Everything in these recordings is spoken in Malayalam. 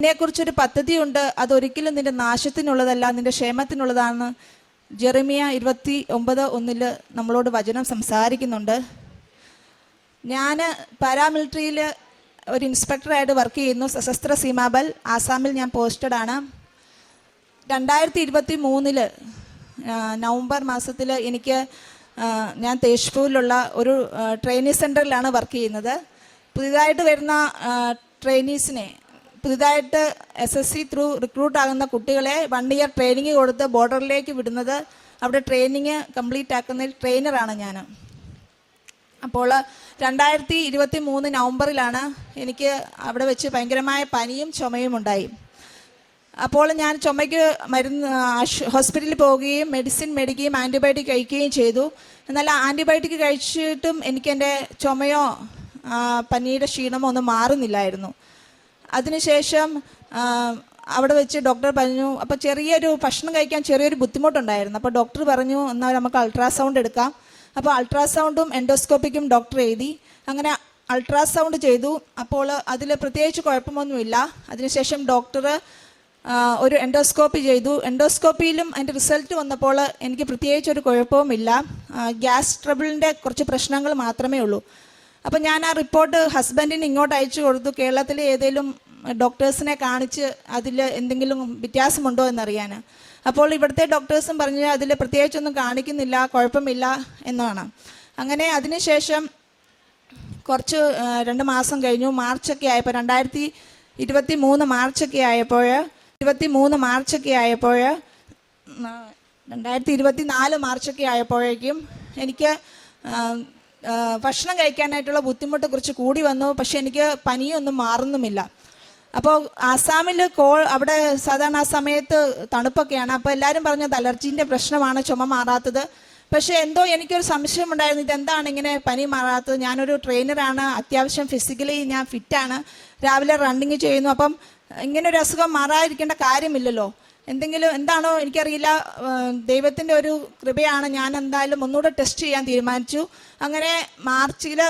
ഇതിനെക്കുറിച്ചൊരു പദ്ധതിയുണ്ട്. അതൊരിക്കലും നിന്റെ നാശത്തിനുള്ളതല്ല നിന്റെ ക്ഷേമത്തിനുള്ളതാണ്. ജെറമിയ ഇരുപത്തി ഒമ്പത് ഒന്നിൽ നമ്മളോട് വചനം സംസാരിക്കുന്നുണ്ട്. ഞാൻ പാരാമിലിറ്ററിയിൽ ഒരു ഇൻസ്പെക്ടറായിട്ട് വർക്ക് ചെയ്യുന്നു. സശസ്ത്ര സീമാബൽ. ആസാമിൽ ഞാൻ പോസ്റ്റഡ് ആണ്. രണ്ടായിരത്തി ഇരുപത്തി മൂന്നിൽ നവംബർ മാസത്തിൽ എനിക്ക് ഞാൻ തേജ്പൂരിലുള്ള ഒരു ട്രെയിനിങ് സെന്ററിലാണ് വർക്ക് ചെയ്യുന്നത്. പുതിയതായിട്ട് വരുന്ന ട്രെയിനീസിനെ പുതിയതായിട്ട് S S C through recruit ആകുന്ന കുട്ടികളെ വൺ ഇയർ ട്രെയിനിങ് കൊടുത്ത് ബോർഡറിലേക്ക് വിടുന്നത് അവിടെ ട്രെയിനിങ് കംപ്ലീറ്റ് ആക്കുന്ന ട്രെയിനറാണ് ഞാൻ. അപ്പോൾ രണ്ടായിരത്തി ഇരുപത്തി മൂന്ന് നവംബറിലാണ് എനിക്ക് അവിടെ വെച്ച് ഭയങ്കരമായ പനിയും ചുമയും ഉണ്ടായി. അപ്പോൾ ഞാൻ ചുമയ്ക്ക് മരുന്ന് ഹോസ്പിറ്റലിൽ പോവുകയും മെഡിസിൻ മേടിക്കുകയും ആന്റിബയോട്ടിക് കഴിക്കുകയും ചെയ്തു. എന്നാൽ ആന്റിബയോട്ടിക് കഴിച്ചിട്ടും എനിക്കെന്റെ ചുമയോ പനിയുടെ ക്ഷീണമോ ഒന്നും മാറുന്നില്ലായിരുന്നു. അതിനുശേഷം അവിടെ വെച്ച് ഡോക്ടർ പറഞ്ഞു അപ്പോൾ ചെറിയൊരു ഭക്ഷണം കഴിക്കാൻ ചെറിയൊരു ബുദ്ധിമുട്ടുണ്ടായിരുന്നു. അപ്പോൾ ഡോക്ടർ പറഞ്ഞു എന്നാൽ നമുക്ക് അൾട്രാസൗണ്ട് എടുക്കാം. അപ്പോൾ അൾട്രാസൗണ്ടും എൻഡോസ്കോപ്പിക്കും ഡോക്ടർ എഴുതി. അങ്ങനെ അൾട്രാസൗണ്ട് ചെയ്തു. അപ്പോൾ അതിൽ പ്രത്യേകിച്ച് കുഴപ്പമൊന്നുമില്ല. അതിനുശേഷം ഡോക്ടർ ഒരു എൻഡോസ്കോപ്പി ചെയ്തു. എൻഡോസ്കോപ്പിയിലും അതിന്റെ റിസൾട്ട് വന്നപ്പോൾ എനിക്ക് പ്രത്യേകിച്ച് ഒരു കുഴപ്പവുമില്ല. ഗ്യാസ് ട്രബിളിന്റെ കുറച്ച് പ്രശ്നങ്ങൾ മാത്രമേ ഉള്ളൂ. അപ്പോൾ ഞാൻ ആ റിപ്പോർട്ട് ഹസ്ബൻഡിന് ഇങ്ങോട്ട് അയച്ചു കൊടുത്തു. കേരളത്തിലെ ഏതെങ്കിലും ഡോക്ടേഴ്സിനെ കാണിച്ച് അതിൽ എന്തെങ്കിലും വ്യത്യാസമുണ്ടോ എന്നറിയാൻ അപ്പോൾ ഇവിടുത്തെ ഡോക്ടേഴ്സും പറഞ്ഞു അതിൽ പ്രത്യേകിച്ചൊന്നും കാണിക്കുന്നില്ല കുഴപ്പമില്ല എന്നാണ്. അങ്ങനെ അതിനുശേഷം കുറച്ച് രണ്ട് മാസം കഴിഞ്ഞു. മാർച്ചൊക്കെ ആയപ്പോൾ രണ്ടായിരത്തി ഇരുപത്തി മൂന്ന് മാർച്ചൊക്കെ ആയപ്പോൾ ഇരുപത്തി മൂന്ന് മാർച്ചൊക്കെ ആയപ്പോൾ രണ്ടായിരത്തി ഇരുപത്തി നാല് മാർച്ചൊക്കെ ആയപ്പോഴേക്കും എനിക്ക് ഭക്ഷണം കഴിക്കാനായിട്ടുള്ള ബുദ്ധിമുട്ട് കുറച്ച് കൂടി വന്നു. പക്ഷെ എനിക്ക് പനിയൊന്നും മാറുന്നുമില്ല. അപ്പോൾ ആസാമിൽ കോ അവിടെ സാധാരണ ആ സമയത്ത് തണുപ്പൊക്കെയാണ്. അപ്പോൾ എല്ലാവരും പറഞ്ഞത് അലർജീന്റെ പ്രശ്നമാണ് ചുമ മാറാത്തത്. പക്ഷേ എന്തോ എനിക്കൊരു സംശയമുണ്ടായിരുന്നു ഇതെന്താണ് ഇങ്ങനെ പനി മാറാത്തത്? ഞാനൊരു ട്രെയിനറാണ്. അത്യാവശ്യം ഫിസിക്കലി ഞാൻ ഫിറ്റാണ്. രാവിലെ റണ്ണിങ് ചെയ്യുന്നു. അപ്പം ഇങ്ങനെ ഒരു അസുഖം മാറാതിരിക്കേണ്ട കാര്യമില്ലല്ലോ. എന്തെങ്കിലും എന്താണോ എനിക്കറിയില്ല. ദൈവത്തിന്റെ ഒരു കൃപയാണ്. ഞാൻ എന്തായാലും ഒന്നുകൂടെ ടെസ്റ്റ് ചെയ്യാൻ തീരുമാനിച്ചു. അങ്ങനെ മാർച്ചിൽ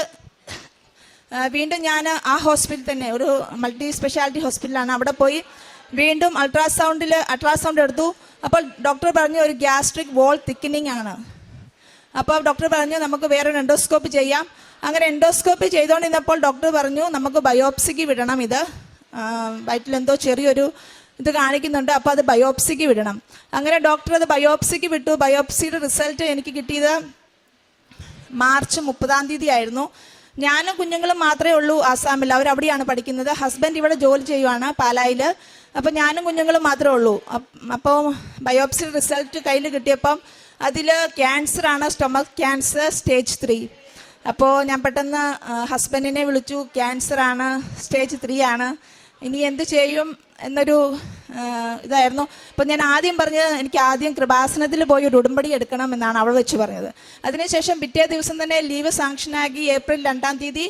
വീണ്ടും ഞാൻ ആ ഹോസ്പിറ്റൽ തന്നെ ഒരു മൾട്ടി സ്പെഷ്യാലിറ്റി ഹോസ്പിറ്റലാണ്. അവിടെ പോയി വീണ്ടും അൾട്രാസൗണ്ടിൽ അൾട്രാസൗണ്ട് എടുത്തു. അപ്പോൾ ഡോക്ടർ പറഞ്ഞു ഒരു ഗ്യാസ്ട്രിക് വോൾ തിക്കനിങ് ആണ്. അപ്പോൾ ഡോക്ടർ പറഞ്ഞു നമുക്ക് വേറൊരു എൻഡോസ്കോപ്പ് ചെയ്യാം. അങ്ങനെ എൻഡോസ്കോപ്പ് ചെയ്തുകൊണ്ടിരുന്നപ്പോൾ ഡോക്ടർ പറഞ്ഞു നമുക്ക് ബയോപ്സിക്ക് വിടണം ഇത്. വയറ്റിലെന്തോ ചെറിയൊരു ഇത് കാണിക്കുന്നുണ്ട് അപ്പോൾ അത് ബയോപ്സിക്ക് വിടണം. അങ്ങനെ ഡോക്ടർ അത് ബയോപ്സിക്ക് വിട്ടു. ബയോപ്സിയുടെ റിസൾട്ട് എനിക്ക് കിട്ടിയത് മാർച്ച് മുപ്പതാം തീയതി ആയിരുന്നു. ഞാനും കുഞ്ഞുങ്ങളും മാത്രമേ ഉള്ളൂ ആസാമിൽ. അവർ അവിടെയാണ് പഠിക്കുന്നത്. ഹസ്ബൻഡ് ഇവിടെ ജോലി ചെയ്യുവാണ് പാലായിൽ അപ്പോൾ ഞാനും കുഞ്ഞുങ്ങളും മാത്രമേ ഉള്ളൂ. അപ്പോൾ ബയോപ്സി റിസൾട്ട് കയ്യിൽ കിട്ടിയപ്പം അതിൽ ക്യാൻസറാണ് സ്റ്റൊമക് ക്യാൻസർ സ്റ്റേജ് ത്രീ അപ്പോൾ ഞാൻ പെട്ടെന്ന് ഹസ്ബൻഡിനെ വിളിച്ചു. ക്യാൻസറാണ് സ്റ്റേജ് ത്രീ ആണ്. ഇനി എന്ത് ചെയ്യും എന്നൊരു ഇതായിരുന്നു. അപ്പം ഞാൻ ആദ്യം പറഞ്ഞത് എനിക്ക് ആദ്യം കൃപാസനത്തിൽ പോയി ഒരു ഉടമ്പടി എടുക്കണം എന്നാണ് അവൾ വെച്ച് പറഞ്ഞത്. അതിനുശേഷം പിറ്റേ ദിവസം തന്നെ ലീവ് സാങ്ഷനാക്കി ഏപ്രിൽ രണ്ടാം തീയതി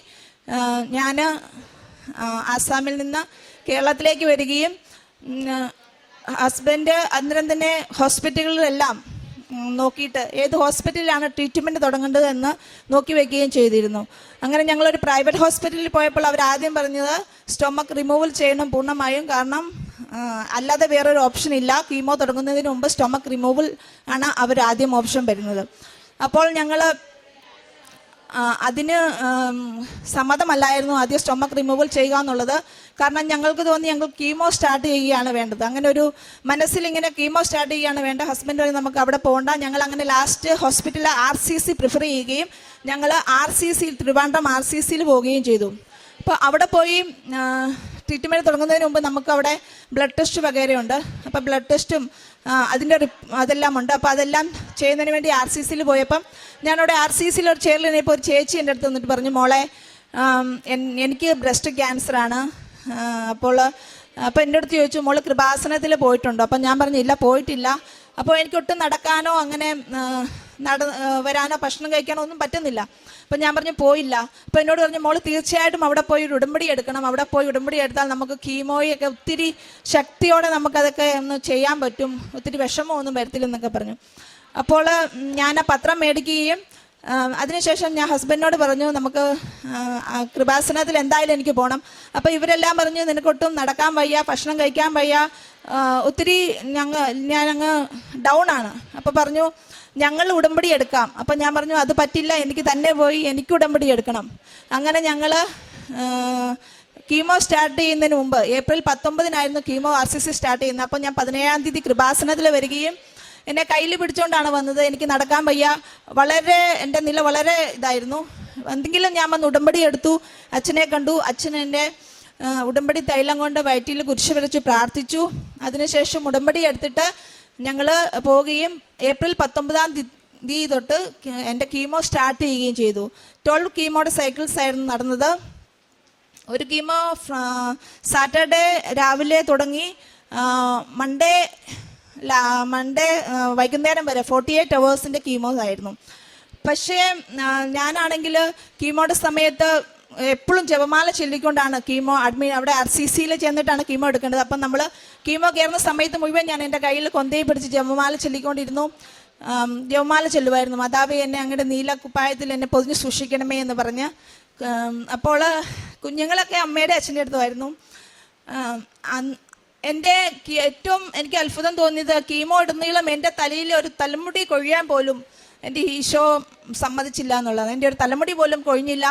ഞാൻ ആസാമിൽ നിന്ന് കേരളത്തിലേക്ക് വരികയും ഹസ്ബൻഡ് അന്നേരം തന്നെ ഹോസ്പിറ്റലുകളിലെല്ലാം നോക്കിയിട്ട് ഏത് ഹോസ്പിറ്റലിലാണ് ട്രീറ്റ്മെന്റ് തുടങ്ങേണ്ടത് എന്ന് നോക്കി വയ്ക്കുകയും ചെയ്തിരുന്നു. അങ്ങനെ ഞങ്ങളൊരു പ്രൈവറ്റ് ഹോസ്പിറ്റലിൽ പോയപ്പോൾ അവർ ആദ്യം പറഞ്ഞത് സ്റ്റൊമക്ക് റിമൂവൽ ചെയ്യണം പൂർണമായും കാരണം അല്ലാതെ വേറൊരു ഓപ്ഷൻ ഇല്ല. കീമോ തുടങ്ങുന്നതിന് മുമ്പ് സ്റ്റൊമക്ക് റിമൂവൽ ആണ് അവർ ആദ്യം ഓപ്ഷൻ വരുന്നത്. അപ്പോൾ ഞങ്ങൾ അതിന് സമ്മതമല്ലായിരുന്നു ആദ്യം സ്റ്റൊമക്ക് റിമൂവൽ ചെയ്യുക എന്നുള്ളത്. കാരണം ഞങ്ങൾക്ക് തോന്നി ഞങ്ങൾ കീമോ സ്റ്റാർട്ട് ചെയ്യുകയാണ് വേണ്ടത്. അങ്ങനെ ഒരു മനസ്സിൽ ഇങ്ങനെ കീമോ സ്റ്റാർട്ട് ചെയ്യുകയാണ് വേണ്ട. ഹസ്ബൻഡ് വഴി നമുക്ക് അവിടെ പോകണ്ട ഞങ്ങൾ അങ്ങനെ ലാസ്റ്റ് ഹോസ്പിറ്റലിൽ ആർ സി സി പ്രിഫർ ചെയ്യുകയും ഞങ്ങൾ ആർ സി സിയിൽ തിരുവനന്തപുരം ആർ സി സിയിൽ പോവുകയും ചെയ്തു. അപ്പോൾ അവിടെ പോയി ട്രീറ്റ്മെന്റ് തുടങ്ങുന്നതിന് മുമ്പ് നമുക്ക് അവിടെ ബ്ലഡ് ടെസ്റ്റ് വകേരയുണ്ട് അപ്പോൾ ബ്ലഡ് ടെസ്റ്റും അതിന്റെ അതെല്ലാം ഉണ്ട്. അപ്പോൾ അതെല്ലാം ചെയ്യുന്നതിന് വേണ്ടി ആർ സി സിയിൽ പോയപ്പം ഞാനവിടെ ആർ സി സിയിൽ ഒരു ചെയറിൽ ഇപ്പോൾ ഒരു ചേച്ചി എന്റെ അടുത്ത് വന്നിട്ട് പറഞ്ഞു മോളെ എനിക്ക് ബ്രസ്റ്റ് ക്യാൻസറാണ് അപ്പോൾ അപ്പോൾ എന്റെ അടുത്ത് ചോദിച്ചു മോൾ കൃപാസനത്തിൽ പോയിട്ടുണ്ടോ. അപ്പം ഞാൻ പറഞ്ഞില്ല പോയിട്ടില്ല. അപ്പോൾ എനിക്ക് ഒട്ടും നടക്കാനോ അങ്ങനെ നട വരാനോ ഭക്ഷണം കഴിക്കാനോ ഒന്നും പറ്റുന്നില്ല. അപ്പം ഞാൻ പറഞ്ഞു പോയില്ല. അപ്പോൾ എന്നോട് പറഞ്ഞു മോൾ തീർച്ചയായിട്ടും അവിടെ പോയി ഒരു ഉടമ്പടി എടുക്കണം. അവിടെ പോയി ഉടമ്പടി എടുത്താൽ നമുക്ക് കീമോയൊക്കെ ഒത്തിരി ശക്തിയോടെ നമുക്കതൊക്കെ ഒന്ന് ചെയ്യാൻ പറ്റും. ഒത്തിരി വിഷമമൊന്നും വരത്തില്ലെന്നൊക്കെ പറഞ്ഞു. അപ്പോൾ ഞാൻ ആ പത്രം മേടിക്കുകയും അതിനുശേഷം ഞാൻ ഹസ്ബൻഡിനോട് പറഞ്ഞു നമുക്ക് കൃപാസനത്തിൽ എന്തായാലും എനിക്ക് പോകണം അപ്പോൾ ഇവരെല്ലാം പറഞ്ഞു നിനക്കൊട്ടും നടക്കാൻ വയ്യ ഭക്ഷണം കഴിക്കാൻ വയ്യ. ഒത്തിരി ഞങ്ങൾ ഞാൻ അങ്ങ് ഡൗൺ ആണ്. അപ്പോൾ പറഞ്ഞു ഞങ്ങൾ ഉടമ്പടി എടുക്കാം. അപ്പം ഞാൻ പറഞ്ഞു അത് പറ്റില്ല എനിക്ക് തന്നെ പോയി എനിക്ക് ഉടമ്പടി എടുക്കണം. അങ്ങനെ ഞങ്ങൾ കീമോ സ്റ്റാർട്ട് ചെയ്യുന്നതിന് മുമ്പ് April പത്തൊമ്പതിനായിരുന്നു chemo R C C start ചെയ്യുന്നത്. അപ്പോൾ ഞാൻ പതിനേഴാം തീയതി കൃപാസനത്തിൽ വരികയും എന്നെ കയ്യിൽ പിടിച്ചുകൊണ്ടാണ് വന്നത്. എനിക്ക് നടക്കാൻ വയ്യ. വളരെ എന്റെ നില വളരെ ഇതായിരുന്നു. എന്തെങ്കിലും ഞാൻ വന്ന് ഉടമ്പടി എടുത്തു. അച്ഛനെ കണ്ടു. അച്ഛൻ എന്റെ ഉടമ്പടി തൈലം കൊണ്ട് വയറ്റിൽ കുരിശ് വരച്ച് പ്രാർത്ഥിച്ചു. അതിനുശേഷം ഉടമ്പടി എടുത്തിട്ട് ഞങ്ങൾ പോവുകയും ഏപ്രിൽ പത്തൊമ്പതാം തീയതി തൊട്ട് എന്റെ കീമോ സ്റ്റാർട്ട് ചെയ്യുകയും ചെയ്തു. ട്വൽവ് കീമോയുടെ സൈക്കിൾസ് ആയിരുന്നു നടന്നത്. ഒരു കീമോ സാറ്റർഡേ രാവിലെ തുടങ്ങി. മൺഡേ മൺഡേ വൈകുന്നേരം വരെ ഫോർട്ടി എയ്റ്റ് അവേഴ്സിന്റെ കീമോസ് ആയിരുന്നു പക്ഷേ ഞാനാണെങ്കിൽ കീമോയുടെ സമയത്ത് എപ്പോഴും ജപമാല ചൊല്ലിക്കൊണ്ടാണ് കീമോ അഡ്മിൻ അവിടെ ആർ സി സിയിൽ ചെന്നിട്ടാണ് കീമോ എടുക്കേണ്ടത്. അപ്പം നമ്മൾ കീമോ കയറുന്ന സമയത്ത് മുഴുവൻ ഞാൻ എന്റെ കയ്യിൽ കൊന്തയെ പിടിച്ച് ജപമാല ചൊല്ലിക്കൊണ്ടിരുന്നു. ജപമാല ചൊല്ലുമായിരുന്നു. മാതാവ് എന്നെ അങ്ങയുടെ നീല കുപ്പായത്തിൽ എന്നെ പൊതിഞ്ഞ് സൂക്ഷിക്കണമേ എന്ന് പറഞ്ഞ്. അപ്പോൾ കുഞ്ഞുങ്ങളൊക്കെ അമ്മയുടെ അച്ഛന്റെ അടുത്തുമായിരുന്നു. എന്റെ ഏറ്റവും എനിക്ക് അത്ഭുതം തോന്നിയത് കീമോ ഇടുന്നീളം എന്റെ തലയിൽ ഒരു തലമുടി കൊഴിയാൻ പോലും എന്റെ ഈശോ സമ്മതിച്ചില്ല എന്നുള്ളതാണ്. എന്റെ ഒരു തലമുടി പോലും കൊഴിഞ്ഞില്ല.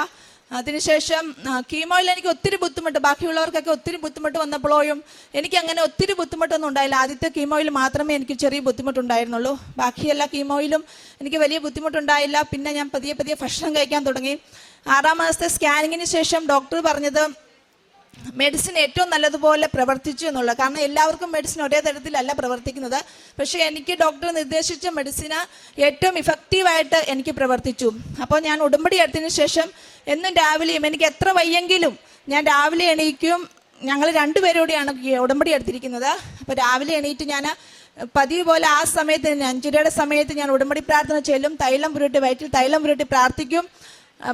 അതിനുശേഷം കീമോയിൽ എനിക്ക് ഒത്തിരി ബുദ്ധിമുട്ട് ബാക്കിയുള്ളവർക്കൊക്കെ ഒത്തിരി ബുദ്ധിമുട്ട് വന്നപ്പോഴും എനിക്ക് അങ്ങനെ ഒത്തിരി ബുദ്ധിമുട്ടൊന്നും ഉണ്ടായില്ല. ആദ്യത്തെ കീമോയിൽ മാത്രമേ എനിക്ക് ചെറിയ ബുദ്ധിമുട്ടുണ്ടായിരുന്നുള്ളൂ. ബാക്കി എല്ലാ കീമോയിലും എനിക്ക് വലിയ ബുദ്ധിമുട്ടുണ്ടായില്ല. പിന്നെ ഞാൻ പതിയെ പതിയെ ഭക്ഷണം കഴിക്കാൻ തുടങ്ങി. ആറാം മാസത്തെ സ്കാനിങ്ങിന് ശേഷം ഡോക്ടർ പറഞ്ഞത് മെഡിസിൻ ഏറ്റവും നല്ലതുപോലെ പ്രവർത്തിച്ചു എന്നുള്ളത് കാരണം എല്ലാവർക്കും മെഡിസിൻ ഒരേ തരത്തിലല്ല പ്രവർത്തിക്കുന്നത്. പക്ഷേ എനിക്ക് ഡോക്ടർ നിർദ്ദേശിച്ച മെഡിസിന് ഏറ്റവും ഇഫക്റ്റീവായിട്ട് എനിക്ക് പ്രവർത്തിച്ചു. അപ്പോൾ ഞാൻ ഉടമ്പടി എടുത്തതിന് ശേഷം എന്നും രാവിലെയും എനിക്ക് എത്ര വയ്യെങ്കിലും ഞാൻ രാവിലെ എണീക്കും. ഞങ്ങൾ രണ്ടുപേരോടെയാണ് ഉടമ്പടി എടുത്തിരിക്കുന്നത്. അപ്പോൾ രാവിലെ എണീറ്റ് ഞാൻ പതിവ് പോലെ ആ സമയത്ത് അഞ്ചരയുടെ സമയത്ത് ഞാൻ ഉടമ്പടി പ്രാർത്ഥന ചെല്ലും. തൈലം പുരട്ടി വയറ്റിൽ തൈലം പുരട്ടി പ്രാർത്ഥിക്കും.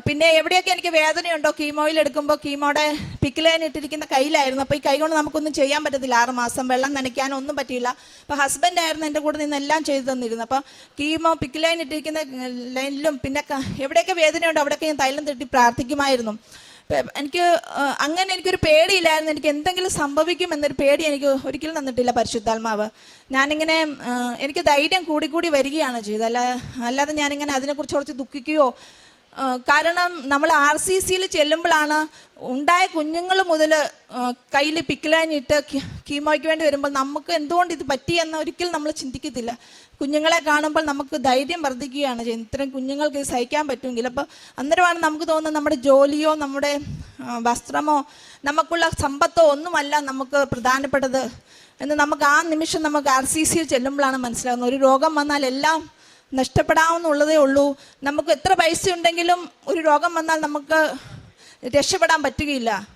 പിന്നെ എവിടെയൊക്കെ എനിക്ക് വേദനയുണ്ടോ? കീമോയിൽ എടുക്കുമ്പോൾ കീമോടെ പിക്കിലേൻ ഇട്ടിരിക്കുന്ന കയ്യിലായിരുന്നു. അപ്പോൾ ഈ കൈ കൊണ്ട് നമുക്കൊന്നും ചെയ്യാൻ പറ്റത്തില്ല. ആറ് മാസം വെള്ളം നനയ്ക്കാനോ ഒന്നും പറ്റിയില്ല. അപ്പോൾ ഹസ്ബൻഡ് ആയിരുന്നു എന്റെ കൂടെ നിന്ന് എല്ലാം ചെയ്തു തന്നിരുന്നു അപ്പോൾ കീമോ പിക്കിലേൻ ഇട്ടിരിക്കുന്ന ലൈനിലും പിന്നെ എവിടെയൊക്കെ വേദനയുണ്ടോ അവിടെയൊക്കെ ഞാൻ തൈലം തട്ടി പ്രാർത്ഥിക്കുമായിരുന്നു. എനിക്ക് അങ്ങനെ എനിക്കൊരു പേടിയില്ലായിരുന്നു. എനിക്ക് എന്തെങ്കിലും സംഭവിക്കും എന്നൊരു പേടി എനിക്ക് ഒരിക്കലും തന്നിട്ടില്ല പരിശുദ്ധാത്മാവ്. ഞാനിങ്ങനെ എനിക്ക് ധൈര്യം കൂടി കൂടി വരികയാണ് ചെയ്തത്. അല്ല അല്ലാതെ ഞാനിങ്ങനെ അതിനെക്കുറിച്ച് കുറച്ച് ദുഃഖിക്കുകയോ കാരണം നമ്മൾ ആർ സി സിയിൽ ചെല്ലുമ്പോഴാണ് ഉണ്ടായ കുഞ്ഞുങ്ങൾ മുതൽ കയ്യിൽ പിക്കിലാനിട്ട് കീമോയ്ക്ക് വേണ്ടി വരുമ്പോൾ നമുക്ക് എന്തുകൊണ്ട് ഇത് പറ്റിയെന്ന് ഒരിക്കലും നമ്മൾ ചിന്തിക്കത്തില്ല. കുഞ്ഞുങ്ങളെ കാണുമ്പോൾ നമുക്ക് ധൈര്യം വർദ്ധിക്കുകയാണ് ചെയ്യുന്നത്. ഇത്രയും കുഞ്ഞുങ്ങൾക്ക് ഇത് സഹിക്കാൻ പറ്റുമെങ്കിൽ. അപ്പോൾ അന്നേരമാണ് നമുക്ക് തോന്നുന്നത് നമ്മുടെ ജോലിയോ നമ്മുടെ വസ്ത്രമോ നമുക്കുള്ള സമ്പത്തോ ഒന്നുമല്ല നമുക്ക് പ്രധാനപ്പെട്ടത്. എന്ന് നമുക്ക് ആ നിമിഷം നമുക്ക് ആർ സി സിയിൽ ചെല്ലുമ്പോഴാണ് മനസ്സിലാകുന്നത്. ഒരു രോഗം വന്നാൽ എല്ലാം നഷ്ടപ്പെടാവുന്നുള്ളതേ ഉള്ളൂ. നമുക്ക് എത്ര പൈസ ഉണ്ടെങ്കിലും ഒരു രോഗം വന്നാൽ നമുക്ക് രക്ഷപ്പെടാൻ പറ്റുകയില്ല.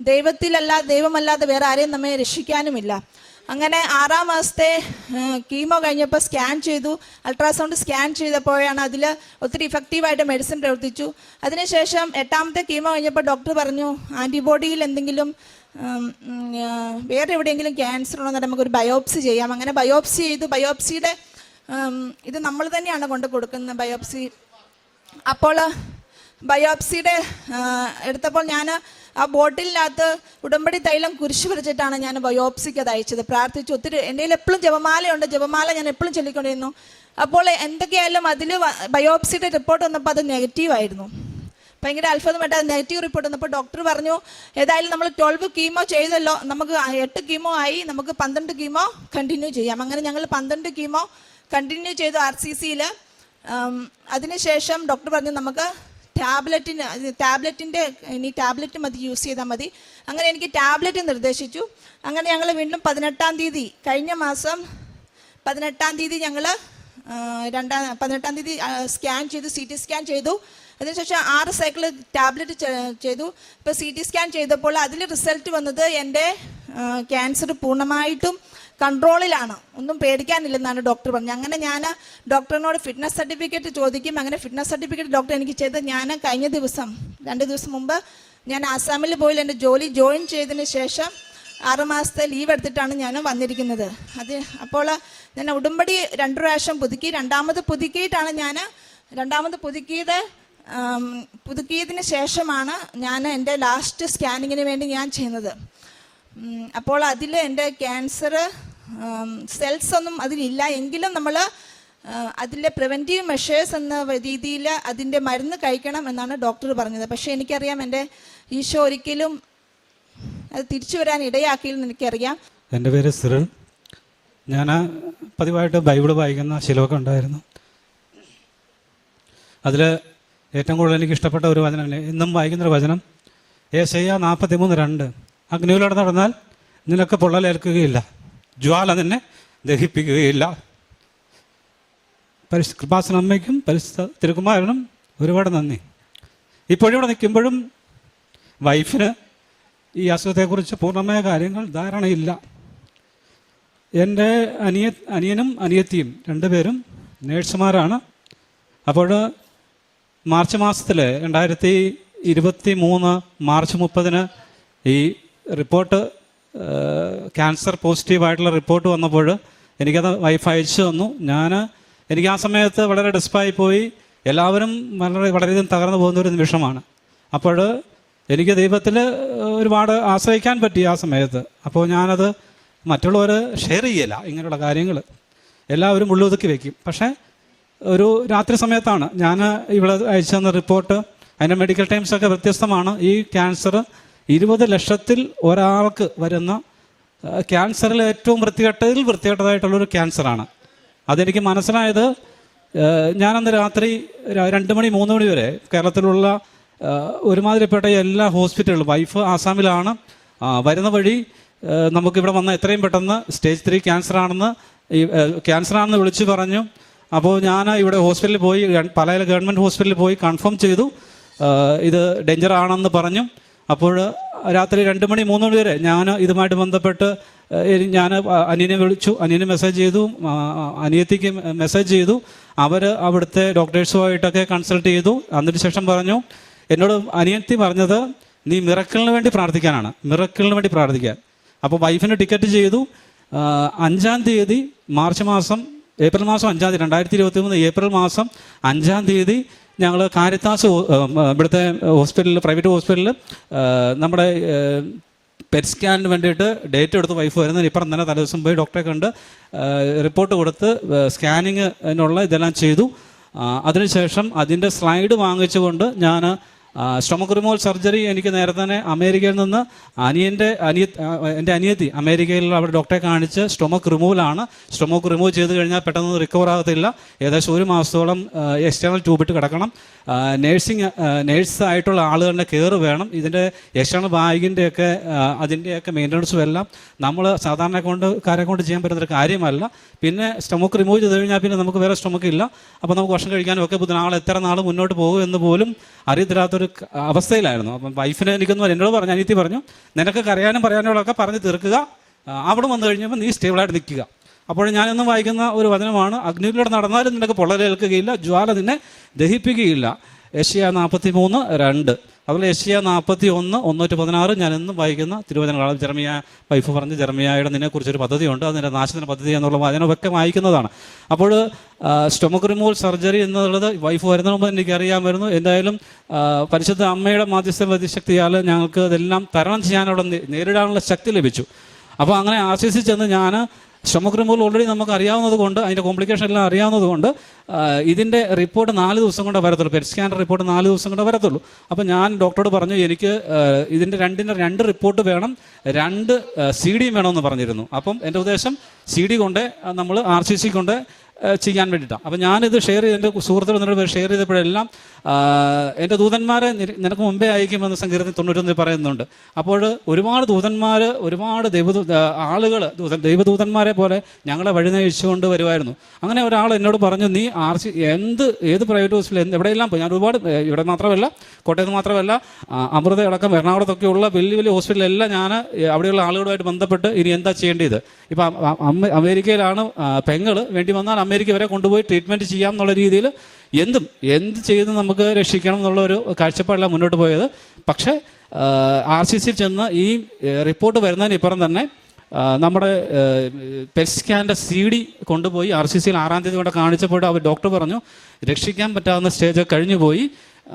ദൈവത്തിലല്ല ദൈവമല്ലാതെ വേറെ ആരെയും നമ്മെ രക്ഷിക്കാനുമില്ല. അങ്ങനെ ആറാം മാസത്തെ കീമോ കഴിഞ്ഞപ്പോൾ സ്കാൻ ചെയ്തു. അൾട്രാസൗണ്ട് സ്കാൻ ചെയ്തപ്പോഴാണ് അതിൽ ഒത്തിരി ഇഫക്റ്റീവായിട്ട് മെഡിസിൻ പ്രവർത്തിച്ചു. അതിനുശേഷം എട്ടാമത്തെ കീമോ കഴിഞ്ഞപ്പോൾ ഡോക്ടർ പറഞ്ഞു ആന്റിബോഡിയിൽ എന്തെങ്കിലും വേറെ എവിടെയെങ്കിലും ക്യാൻസർ ഉണ്ടോ എന്ന് നമുക്കൊരു ബയോപ്സി ചെയ്യാം. അങ്ങനെ ബയോപ്സി ചെയ്തു. ബയോപ്സിയുടെ ഇത് നമ്മൾ തന്നെയാണ് കൊണ്ട് കൊടുക്കുന്നത് ബയോപ്സി. അപ്പോൾ ബയോപ്സിയുടെ എടുത്തപ്പോൾ ഞാൻ ആ ബോട്ടിലിനകത്ത് ഉടമ്പടി തൈലം കുരിശ് വരച്ചിട്ടാണ് ഞാൻ ബയോപ്സിക്ക് അത് അയച്ചത്. പ്രാർത്ഥിച്ചു ഒത്തിരി എന്റെ കയ്യിൽ എപ്പോഴും ജപമാലയുണ്ട്. ജപമാല ഞാൻ എപ്പോഴും ചൊല്ലിക്കൊണ്ടിരുന്നു. അപ്പോൾ എന്തൊക്കെയായാലും അതിൽ ബയോപ്സിയുടെ റിപ്പോർട്ട് വന്നപ്പോൾ അത് നെഗറ്റീവായിരുന്നു ഭയങ്കര അത്ഭുതമായിട്ട് അത് നെഗറ്റീവ് റിപ്പോർട്ട് വന്നപ്പോൾ ഡോക്ടർ പറഞ്ഞു ഏതായാലും നമ്മൾ ട്വൽവ് കീമോ ചെയ്തല്ലോ. നമുക്ക് എട്ട് കീമോ ആയി. നമുക്ക് പന്ത്രണ്ട് കീമോ കണ്ടിന്യൂ ചെയ്യാം. അങ്ങനെ ഞങ്ങൾ പന്ത്രണ്ട് കീമോ കണ്ടിന്യൂ ചെയ്തു ആർ സി സിയിൽ അതിനുശേഷം ഡോക്ടർ പറഞ്ഞു നമുക്ക് ടാബ്ലറ്റിന് ടാബ്ലറ്റിന്റെ ഇനി ടാബ്ലറ്റ് മതി യൂസ് ചെയ്താൽ മതി. അങ്ങനെ എനിക്ക് ടാബ്ലറ്റ് നിർദ്ദേശിച്ചു. അങ്ങനെ ഞങ്ങൾ വീണ്ടും പതിനെട്ടാം തീയതി കഴിഞ്ഞ മാസം പതിനെട്ടാം തീയതി ഞങ്ങൾ രണ്ടാം പതിനെട്ടാം തീയതി സ്കാൻ ചെയ്തു സി ടി സ്കാൻ ചെയ്തു. അതിനുശേഷം ആറ് സൈക്കിൾ ടാബ്ലറ്റ് ചെയ്തു. ഇപ്പോൾ സി ടി സ്കാൻ ചെയ്തപ്പോൾ അതിൽ റിസൾട്ട് വന്നത് എന്റെ ക്യാൻസർ പൂർണമായിട്ടും കൺട്രോളിലാണ്. ഒന്നും പേടിക്കാനില്ലെന്നാണ് ഡോക്ടർ പറഞ്ഞത്. അങ്ങനെ ഞാൻ ഡോക്ടറിനോട് ഫിറ്റ്നസ് സർട്ടിഫിക്കറ്റ് ചോദിക്കും. അങ്ങനെ ഫിറ്റ്നസ് സർട്ടിഫിക്കറ്റ് ഡോക്ടർ എനിക്ക് ചെയ്ത് ഞാൻ കഴിഞ്ഞ ദിവസം രണ്ട് ദിവസം മുമ്പ് ഞാൻ ആസാമിൽ പോയി എന്റെ ജോലി ജോയിൻ ചെയ്തതിന് ശേഷം ആറുമാസത്തെ ലീവ് എടുത്തിട്ടാണ് ഞാൻ വന്നിരിക്കുന്നത്. അത് അപ്പോൾ ഞാൻ ഉടുമ്പടി രണ്ടു പ്രാവശ്യം പുതുക്കി രണ്ടാമത് പുതുക്കിയിട്ടാണ് ഞാൻ രണ്ടാമത് പുതുക്കിയത് പുതുക്കിയതിന് ശേഷമാണ് ഞാൻ എന്റെ ലാസ്റ്റ് സ്കാനിങ്ങിന് വേണ്ടി ഞാൻ ചെയ്യുന്നത്. അപ്പോൾ അതിൽ എന്റെ ക്യാൻസർ സെൽസ് ഒന്നും അതിലില്ല. എങ്കിലും നമ്മൾ അതിലെ പ്രിവെന്റീവ് മെഷേഴ്സ് എന്ന രീതിയിൽ അതിന്റെ മരുന്ന് കഴിക്കണം എന്നാണ് ഡോക്ടർ പറഞ്ഞത്. പക്ഷേ എനിക്കറിയാം എന്റെ ഈശോ ഒരിക്കലും അത് തിരിച്ചു വരാൻ ഇടയാക്കിയെന്ന് എനിക്കറിയാം. എന്റെ പേര് സിറിൻ ഞാൻ പതിവായിട്ട് ബൈബിൾ വായിക്കുന്ന ശിലമൊക്കെ ഉണ്ടായിരുന്നു. അതിൽ ഏറ്റവും കൂടുതൽ എനിക്ക് ഇഷ്ടപ്പെട്ട ഒരു വചനം ഇന്നും വായിക്കുന്നൊരു വചനം ഏശയ്യ നാൽപ്പത്തി മൂന്ന് രണ്ട്. അഗ്നിയിലൂടെ നടന്നാൽ നിനക്ക് പൊള്ളലേൽക്കുകയില്ല. ജ്വാല നിന്നെ ദഹിപ്പിക്കുകയില്ല. പരിശു കൃപാസന അമ്മയ്ക്കും പരിശുദ്ധ തിരുകുമാരനും ഒരുപാട് നന്ദി. ഇപ്പോഴും ഇവിടെ നിൽക്കുമ്പോഴും വൈഫിന് ഈ അസുഖത്തെക്കുറിച്ച് പൂർണമായ കാര്യങ്ങൾ ധാരണയില്ല. എന്റെ അനിയ അനിയനും അനിയത്തിയും രണ്ടുപേരും നേഴ്സുമാരാണ്. അപ്പോൾ മാർച്ച് മാസത്തിൽ രണ്ടായിരത്തി ഇരുപത്തി മൂന്ന് മാർച്ച് മുപ്പതിന് ഈ റിപ്പോർട്ട് ക്യാൻസർ പോസിറ്റീവായിട്ടുള്ള റിപ്പോർട്ട് വന്നപ്പോൾ എനിക്കത് വൈഫ് അയച്ചു തന്നു. ഞാൻ എനിക്ക് ആ സമയത്ത് വളരെ ഡെസ്പായി പോയി. എല്ലാവരും വളരെ വളരെയധികം തകർന്നു പോകുന്ന ഒരു നിമിഷമാണ്. അപ്പോൾ എനിക്ക് ദൈവത്തിൽ ഒരുപാട് ആശ്രയിക്കാൻ പറ്റി ആ സമയത്ത്. അപ്പോൾ ഞാനത് മറ്റുള്ളവർ ഷെയർ ചെയ്യില്ല ഇങ്ങനെയുള്ള കാര്യങ്ങൾ. എല്ലാവരും ഉള്ളൊതുക്കി വയ്ക്കും പക്ഷേ ഒരു രാത്രി സമയത്താണ് ഞാൻ ഇവിടെ അയച്ചു തന്ന റിപ്പോർട്ട്. അതിന്റെ മെഡിക്കൽ ടൈംസൊക്കെ വ്യത്യസ്തമാണ്. ഈ ക്യാൻസർ ഇരുപത് ലക്ഷത്തിൽ ഒരാൾക്ക് വരുന്ന ക്യാൻസറിൽ ഏറ്റവും വൃത്തികെട്ടതിൽ വൃത്തികെട്ടതായിട്ടുള്ളൊരു ക്യാൻസറാണ്. അതെനിക്ക് മനസ്സിലായത് ഞാനന്ന് രാത്രി രണ്ട് മണി മൂന്ന് മണി വരെ കേരളത്തിലുള്ള ഒരുമാതിരിപ്പെട്ട എല്ലാ ഹോസ്പിറ്റലുകളും വൈഫ് ആസാമിലാണ് വരുന്ന വഴി നമുക്കിവിടെ വന്ന എത്രയും പെട്ടെന്ന് സ്റ്റേജ് ത്രീ ക്യാൻസറാണെന്ന് ഈ ക്യാൻസറാണെന്ന് വിളിച്ചു പറഞ്ഞു. അപ്പോൾ ഞാൻ ഇവിടെ ഹോസ്പിറ്റലിൽ പോയി പല ഗവൺമെന്റ് ഹോസ്പിറ്റലിൽ പോയി കൺഫേം ചെയ്തു. ഇത് ഡേഞ്ചർ ആണെന്ന് പറഞ്ഞു. അപ്പോൾ രാത്രി രണ്ട് മണി മൂന്ന് മണി വരെ ഞാൻ ഇതുമായിട്ട് ബന്ധപ്പെട്ട് ഞാൻ അനിയനെ വിളിച്ചു. അനിയനെ മെസ്സേജ് ചെയ്തു. അനിയത്തിക്ക് മെസ്സേജ് ചെയ്തു. അവർ അവിടുത്തെ ഡോക്ടേഴ്സുമായിട്ടൊക്കെ കൺസൾട്ട് ചെയ്തു. അതിന് ശേഷം പറഞ്ഞു എന്നോട് അനിയത്തി പറഞ്ഞത് നീ മിറക്കിളിന് വേണ്ടി പ്രാർത്ഥിക്കാനാണ്. മിറക്കിളിന് വേണ്ടി പ്രാർത്ഥിക്കാൻ അപ്പോൾ വൈഫിന് ടിക്കറ്റ് ചെയ്തു. അഞ്ചാം തീയതി മാർച്ച് മാസം ഏപ്രിൽ മാസം അഞ്ചാം തീയതി രണ്ടായിരത്തി ഇരുപത്തി മൂന്ന് ഏപ്രിൽ മാസം അഞ്ചാം തീയതി ഞങ്ങൾ കാരിത്താസ് ഇവിടുത്തെ ഹോസ്പിറ്റലിൽ പ്രൈവറ്റ് ഹോസ്പിറ്റലിൽ നമ്മുടെ പെറ്റ് സ്കാനിന് വേണ്ടിയിട്ട് ഡേറ്റ് എടുത്ത് വൈഫ് വരുന്നതിന് ഇപ്പുറം തന്നെ തലേദിവസം പോയി ഡോക്ടറെ കണ്ട് റിപ്പോർട്ട് കൊടുത്ത് സ്കാനിങ്ങിനുള്ള ഇതെല്ലാം ചെയ്തു. അതിനുശേഷം അതിന്റെ സ്ലൈഡ് വാങ്ങിച്ചുകൊണ്ട് ഞാൻ സ്റ്റൊമക് സർജറി എനിക്ക് നേരത്തെ തന്നെ അമേരിക്കയിൽ നിന്ന് അനിയന്റെ അനിയ എന്റെ അനിയത്തി അമേരിക്കയിലുള്ള അവിടെ ഡോക്ടറെ കാണിച്ച് സ്റ്റൊമക് റിമൂവലാണ് സ്റ്റൊമക് റിമൂവ് ചെയ്ത് കഴിഞ്ഞാൽ പെട്ടെന്ന് റിക്കവർ ആകത്തില്ല. ഏകദേശം ഒരു മാസത്തോളം എക്സ്റ്റേണൽ ട്യൂബിട്ട് കിടക്കണം. നേഴ്സിങ് നേഴ്സ് ആയിട്ടുള്ള ആളുകളുടെ കെയർ വേണം. ഇതിന്റെ എക്സ്റ്റേണൽ ബാഗിന്റെയൊക്കെ അതിന്റെയൊക്കെ മെയിന്റനൻസും എല്ലാം നമ്മൾ സാധാരണ കൊണ്ട് കാര്യം കൊണ്ട് ചെയ്യാൻ പറ്റുന്നൊരു കാര്യമല്ല. പിന്നെ സ്റ്റൊമക്ക് റിമൂവ് ചെയ്ത് കഴിഞ്ഞാൽ പിന്നെ നമുക്ക് വേറെ സ്റ്റൊമക്ക് ഇല്ല. അപ്പോൾ നമുക്ക് ഭക്ഷണം കഴിക്കാനും ഒക്കെ നാളെ എത്ര നാൾ മുന്നോട്ട് പോകും എന്ന് പോലും അറിയത്തില്ലാത്തൊരു ക- അവസ്ഥയിലായിരുന്നു. അപ്പം വൈഫിനെ എനിക്കൊന്നും എന്നോട് പറഞ്ഞു അനിയത്തി പറഞ്ഞു നിനക്ക് കരയാനും പറയാനുള്ളതൊക്കെ പറഞ്ഞ് തീർക്കുക. അവിടെ വന്നു കഴിഞ്ഞപ്പോൾ നീ സ്റ്റേബിളായിട്ട് നിൽക്കുക. അപ്പോൾ ഞാനെന്നും വായിക്കുന്ന ഒരു വചനമാണ് അഗ്നിയിലൂടെ നടന്നാലും നിനക്ക് പൊള്ളലേൽക്കുകയില്ല ജ്വാല നിന്നെ ദഹിപ്പിക്കുകയില്ല. ഏഷ്യ നാൽപ്പത്തി മൂന്ന് രണ്ട്. അതുപോലെ ഏഷ്യ നാൽപ്പത്തി ഒന്ന് ഒന്നൂറ്റി പതിനാറ് ഞാൻ എന്നും വായിക്കുന്ന തിരുവചനങ്ങളാണ് ജർമിയ വൈഫ് പറഞ്ഞ് ജെറമിയായുടെ നിന്നെക്കുറിച്ചൊരു പദ്ധതിയുണ്ട്. അതിന്റെ നാശത്തിന്റെ പദ്ധതി എന്നുള്ള വചനമൊക്കെ വായിക്കുന്നതാണ്. അപ്പോൾ സ്റ്റൊമക് റിമൂവൽ സർജറി എന്നുള്ളത് വൈഫ് വരുന്ന മുമ്പ് എനിക്കറിയാമായിരുന്നു. എന്തായാലും പരിശുദ്ധ അമ്മയുടെ മാധ്യസ്ഥ പ്രതിശക്തിയാൽ ഞങ്ങൾക്ക് ഇതെല്ലാം തരണം ചെയ്യാനുള്ള നേരിടാനുള്ള ശക്തി ലഭിച്ചു. അപ്പോൾ അങ്ങനെ ആശ്വസിച്ചെന്ന് ഞാൻ റിമൂവൽ ഓൾറെഡി നമുക്ക് അറിയാവുന്നത് കൊണ്ട് അതിന്റെ കോംപ്ലിക്കേഷൻ എല്ലാം അറിയാവുന്നത് കൊണ്ട് ഇതിന്റെ റിപ്പോർട്ട് നാല് ദിവസം കൊണ്ട് വരത്തുള്ളൂ. പെറ്റ് സ്കാനർ റിപ്പോർട്ട് നാല് ദിവസം കൊണ്ട് വരത്തുള്ളൂ. അപ്പോൾ ഞാൻ ഡോക്ടറോട് പറഞ്ഞു എനിക്ക് ഇതിന്റെ രണ്ടിന്റെ രണ്ട് റിപ്പോർട്ട് വേണം രണ്ട് സി ഡിയും വേണമെന്ന് പറഞ്ഞിരുന്നു. അപ്പം എന്റെ ഉദ്ദേശം സി ഡി കൊണ്ട് നമ്മൾ ആർ സി സി കൊണ്ട് ചെയ്യാൻ വേണ്ടിയിട്ടാണ് അപ്പോൾ ഞാനിത് ഷെയർ ചെയ്ത് എന്റെ സുഹൃത്തുക്കൾ എന്നോട് ഷെയർ ചെയ്തപ്പോഴെല്ലാം എന്റെ ദൂതന്മാരെ നിനക്ക് മുമ്പേ അയക്കുമെന്ന് സങ്കീർത്തി തൊണ്ണൂറ്റൊന്നിൽ പറയുന്നുണ്ട്. അപ്പോൾ ഒരുപാട് ദൂതന്മാർ ഒരുപാട് ദൈവദൂ ആളുകൾ ദൈവദൂതന്മാരെ പോലെ ഞങ്ങളെ വഴി നയിച്ചുകൊണ്ട് വരുമായിരുന്നു. അങ്ങനെ ഒരാൾ എന്നോട് പറഞ്ഞു നീ ആർ സി എന്ത് ഏത് പ്രൈവറ്റ് ഹോസ്പിറ്റലിൽ എവിടെയെല്ലാം പോയി? ഞാൻ ഒരുപാട് ഇവിടെ മാത്രമല്ല കോട്ടയത്ത് മാത്രമല്ല അമൃത അടക്കം എറണാകുളത്തൊക്കെയുള്ള വലിയ വലിയ ഹോസ്പിറ്റലെല്ലാം ഞാൻ അവിടെയുള്ള ആളുകളുമായിട്ട് ബന്ധപ്പെട്ട് ഇനി എന്താ ചെയ്യേണ്ടത്? ഇപ്പം അമേരിക്കയിലാണ് പെങ്ങൾ വേണ്ടി വന്നാൽ അമേരിക്ക വരെ കൊണ്ടുപോയി ട്രീറ്റ്മെന്റ് ചെയ്യാം എന്നുള്ള രീതിയിൽ എന്തും എന്ത് ചെയ്ത് നമുക്ക് രക്ഷിക്കണം എന്നുള്ള ഒരു കാഴ്ചപ്പാടിലാണ് മുന്നോട്ട് പോയത്. പക്ഷേ ആർ സി സിയിൽ ചെന്ന് ഈ റിപ്പോർട്ട് വരുന്നതിന് ഇപ്പുറം തന്നെ നമ്മുടെ പെസ്കാന്റെ സ്കാന്റെ സി ഡി കൊണ്ടുപോയി ആർ സി സിയിൽ ആറാം തീയതി കൊണ്ട് കാണിച്ചപ്പോൾ അവർ ഡോക്ടർ പറഞ്ഞു രക്ഷിക്കാൻ പറ്റാവുന്ന സ്റ്റേജ് കഴിഞ്ഞു പോയി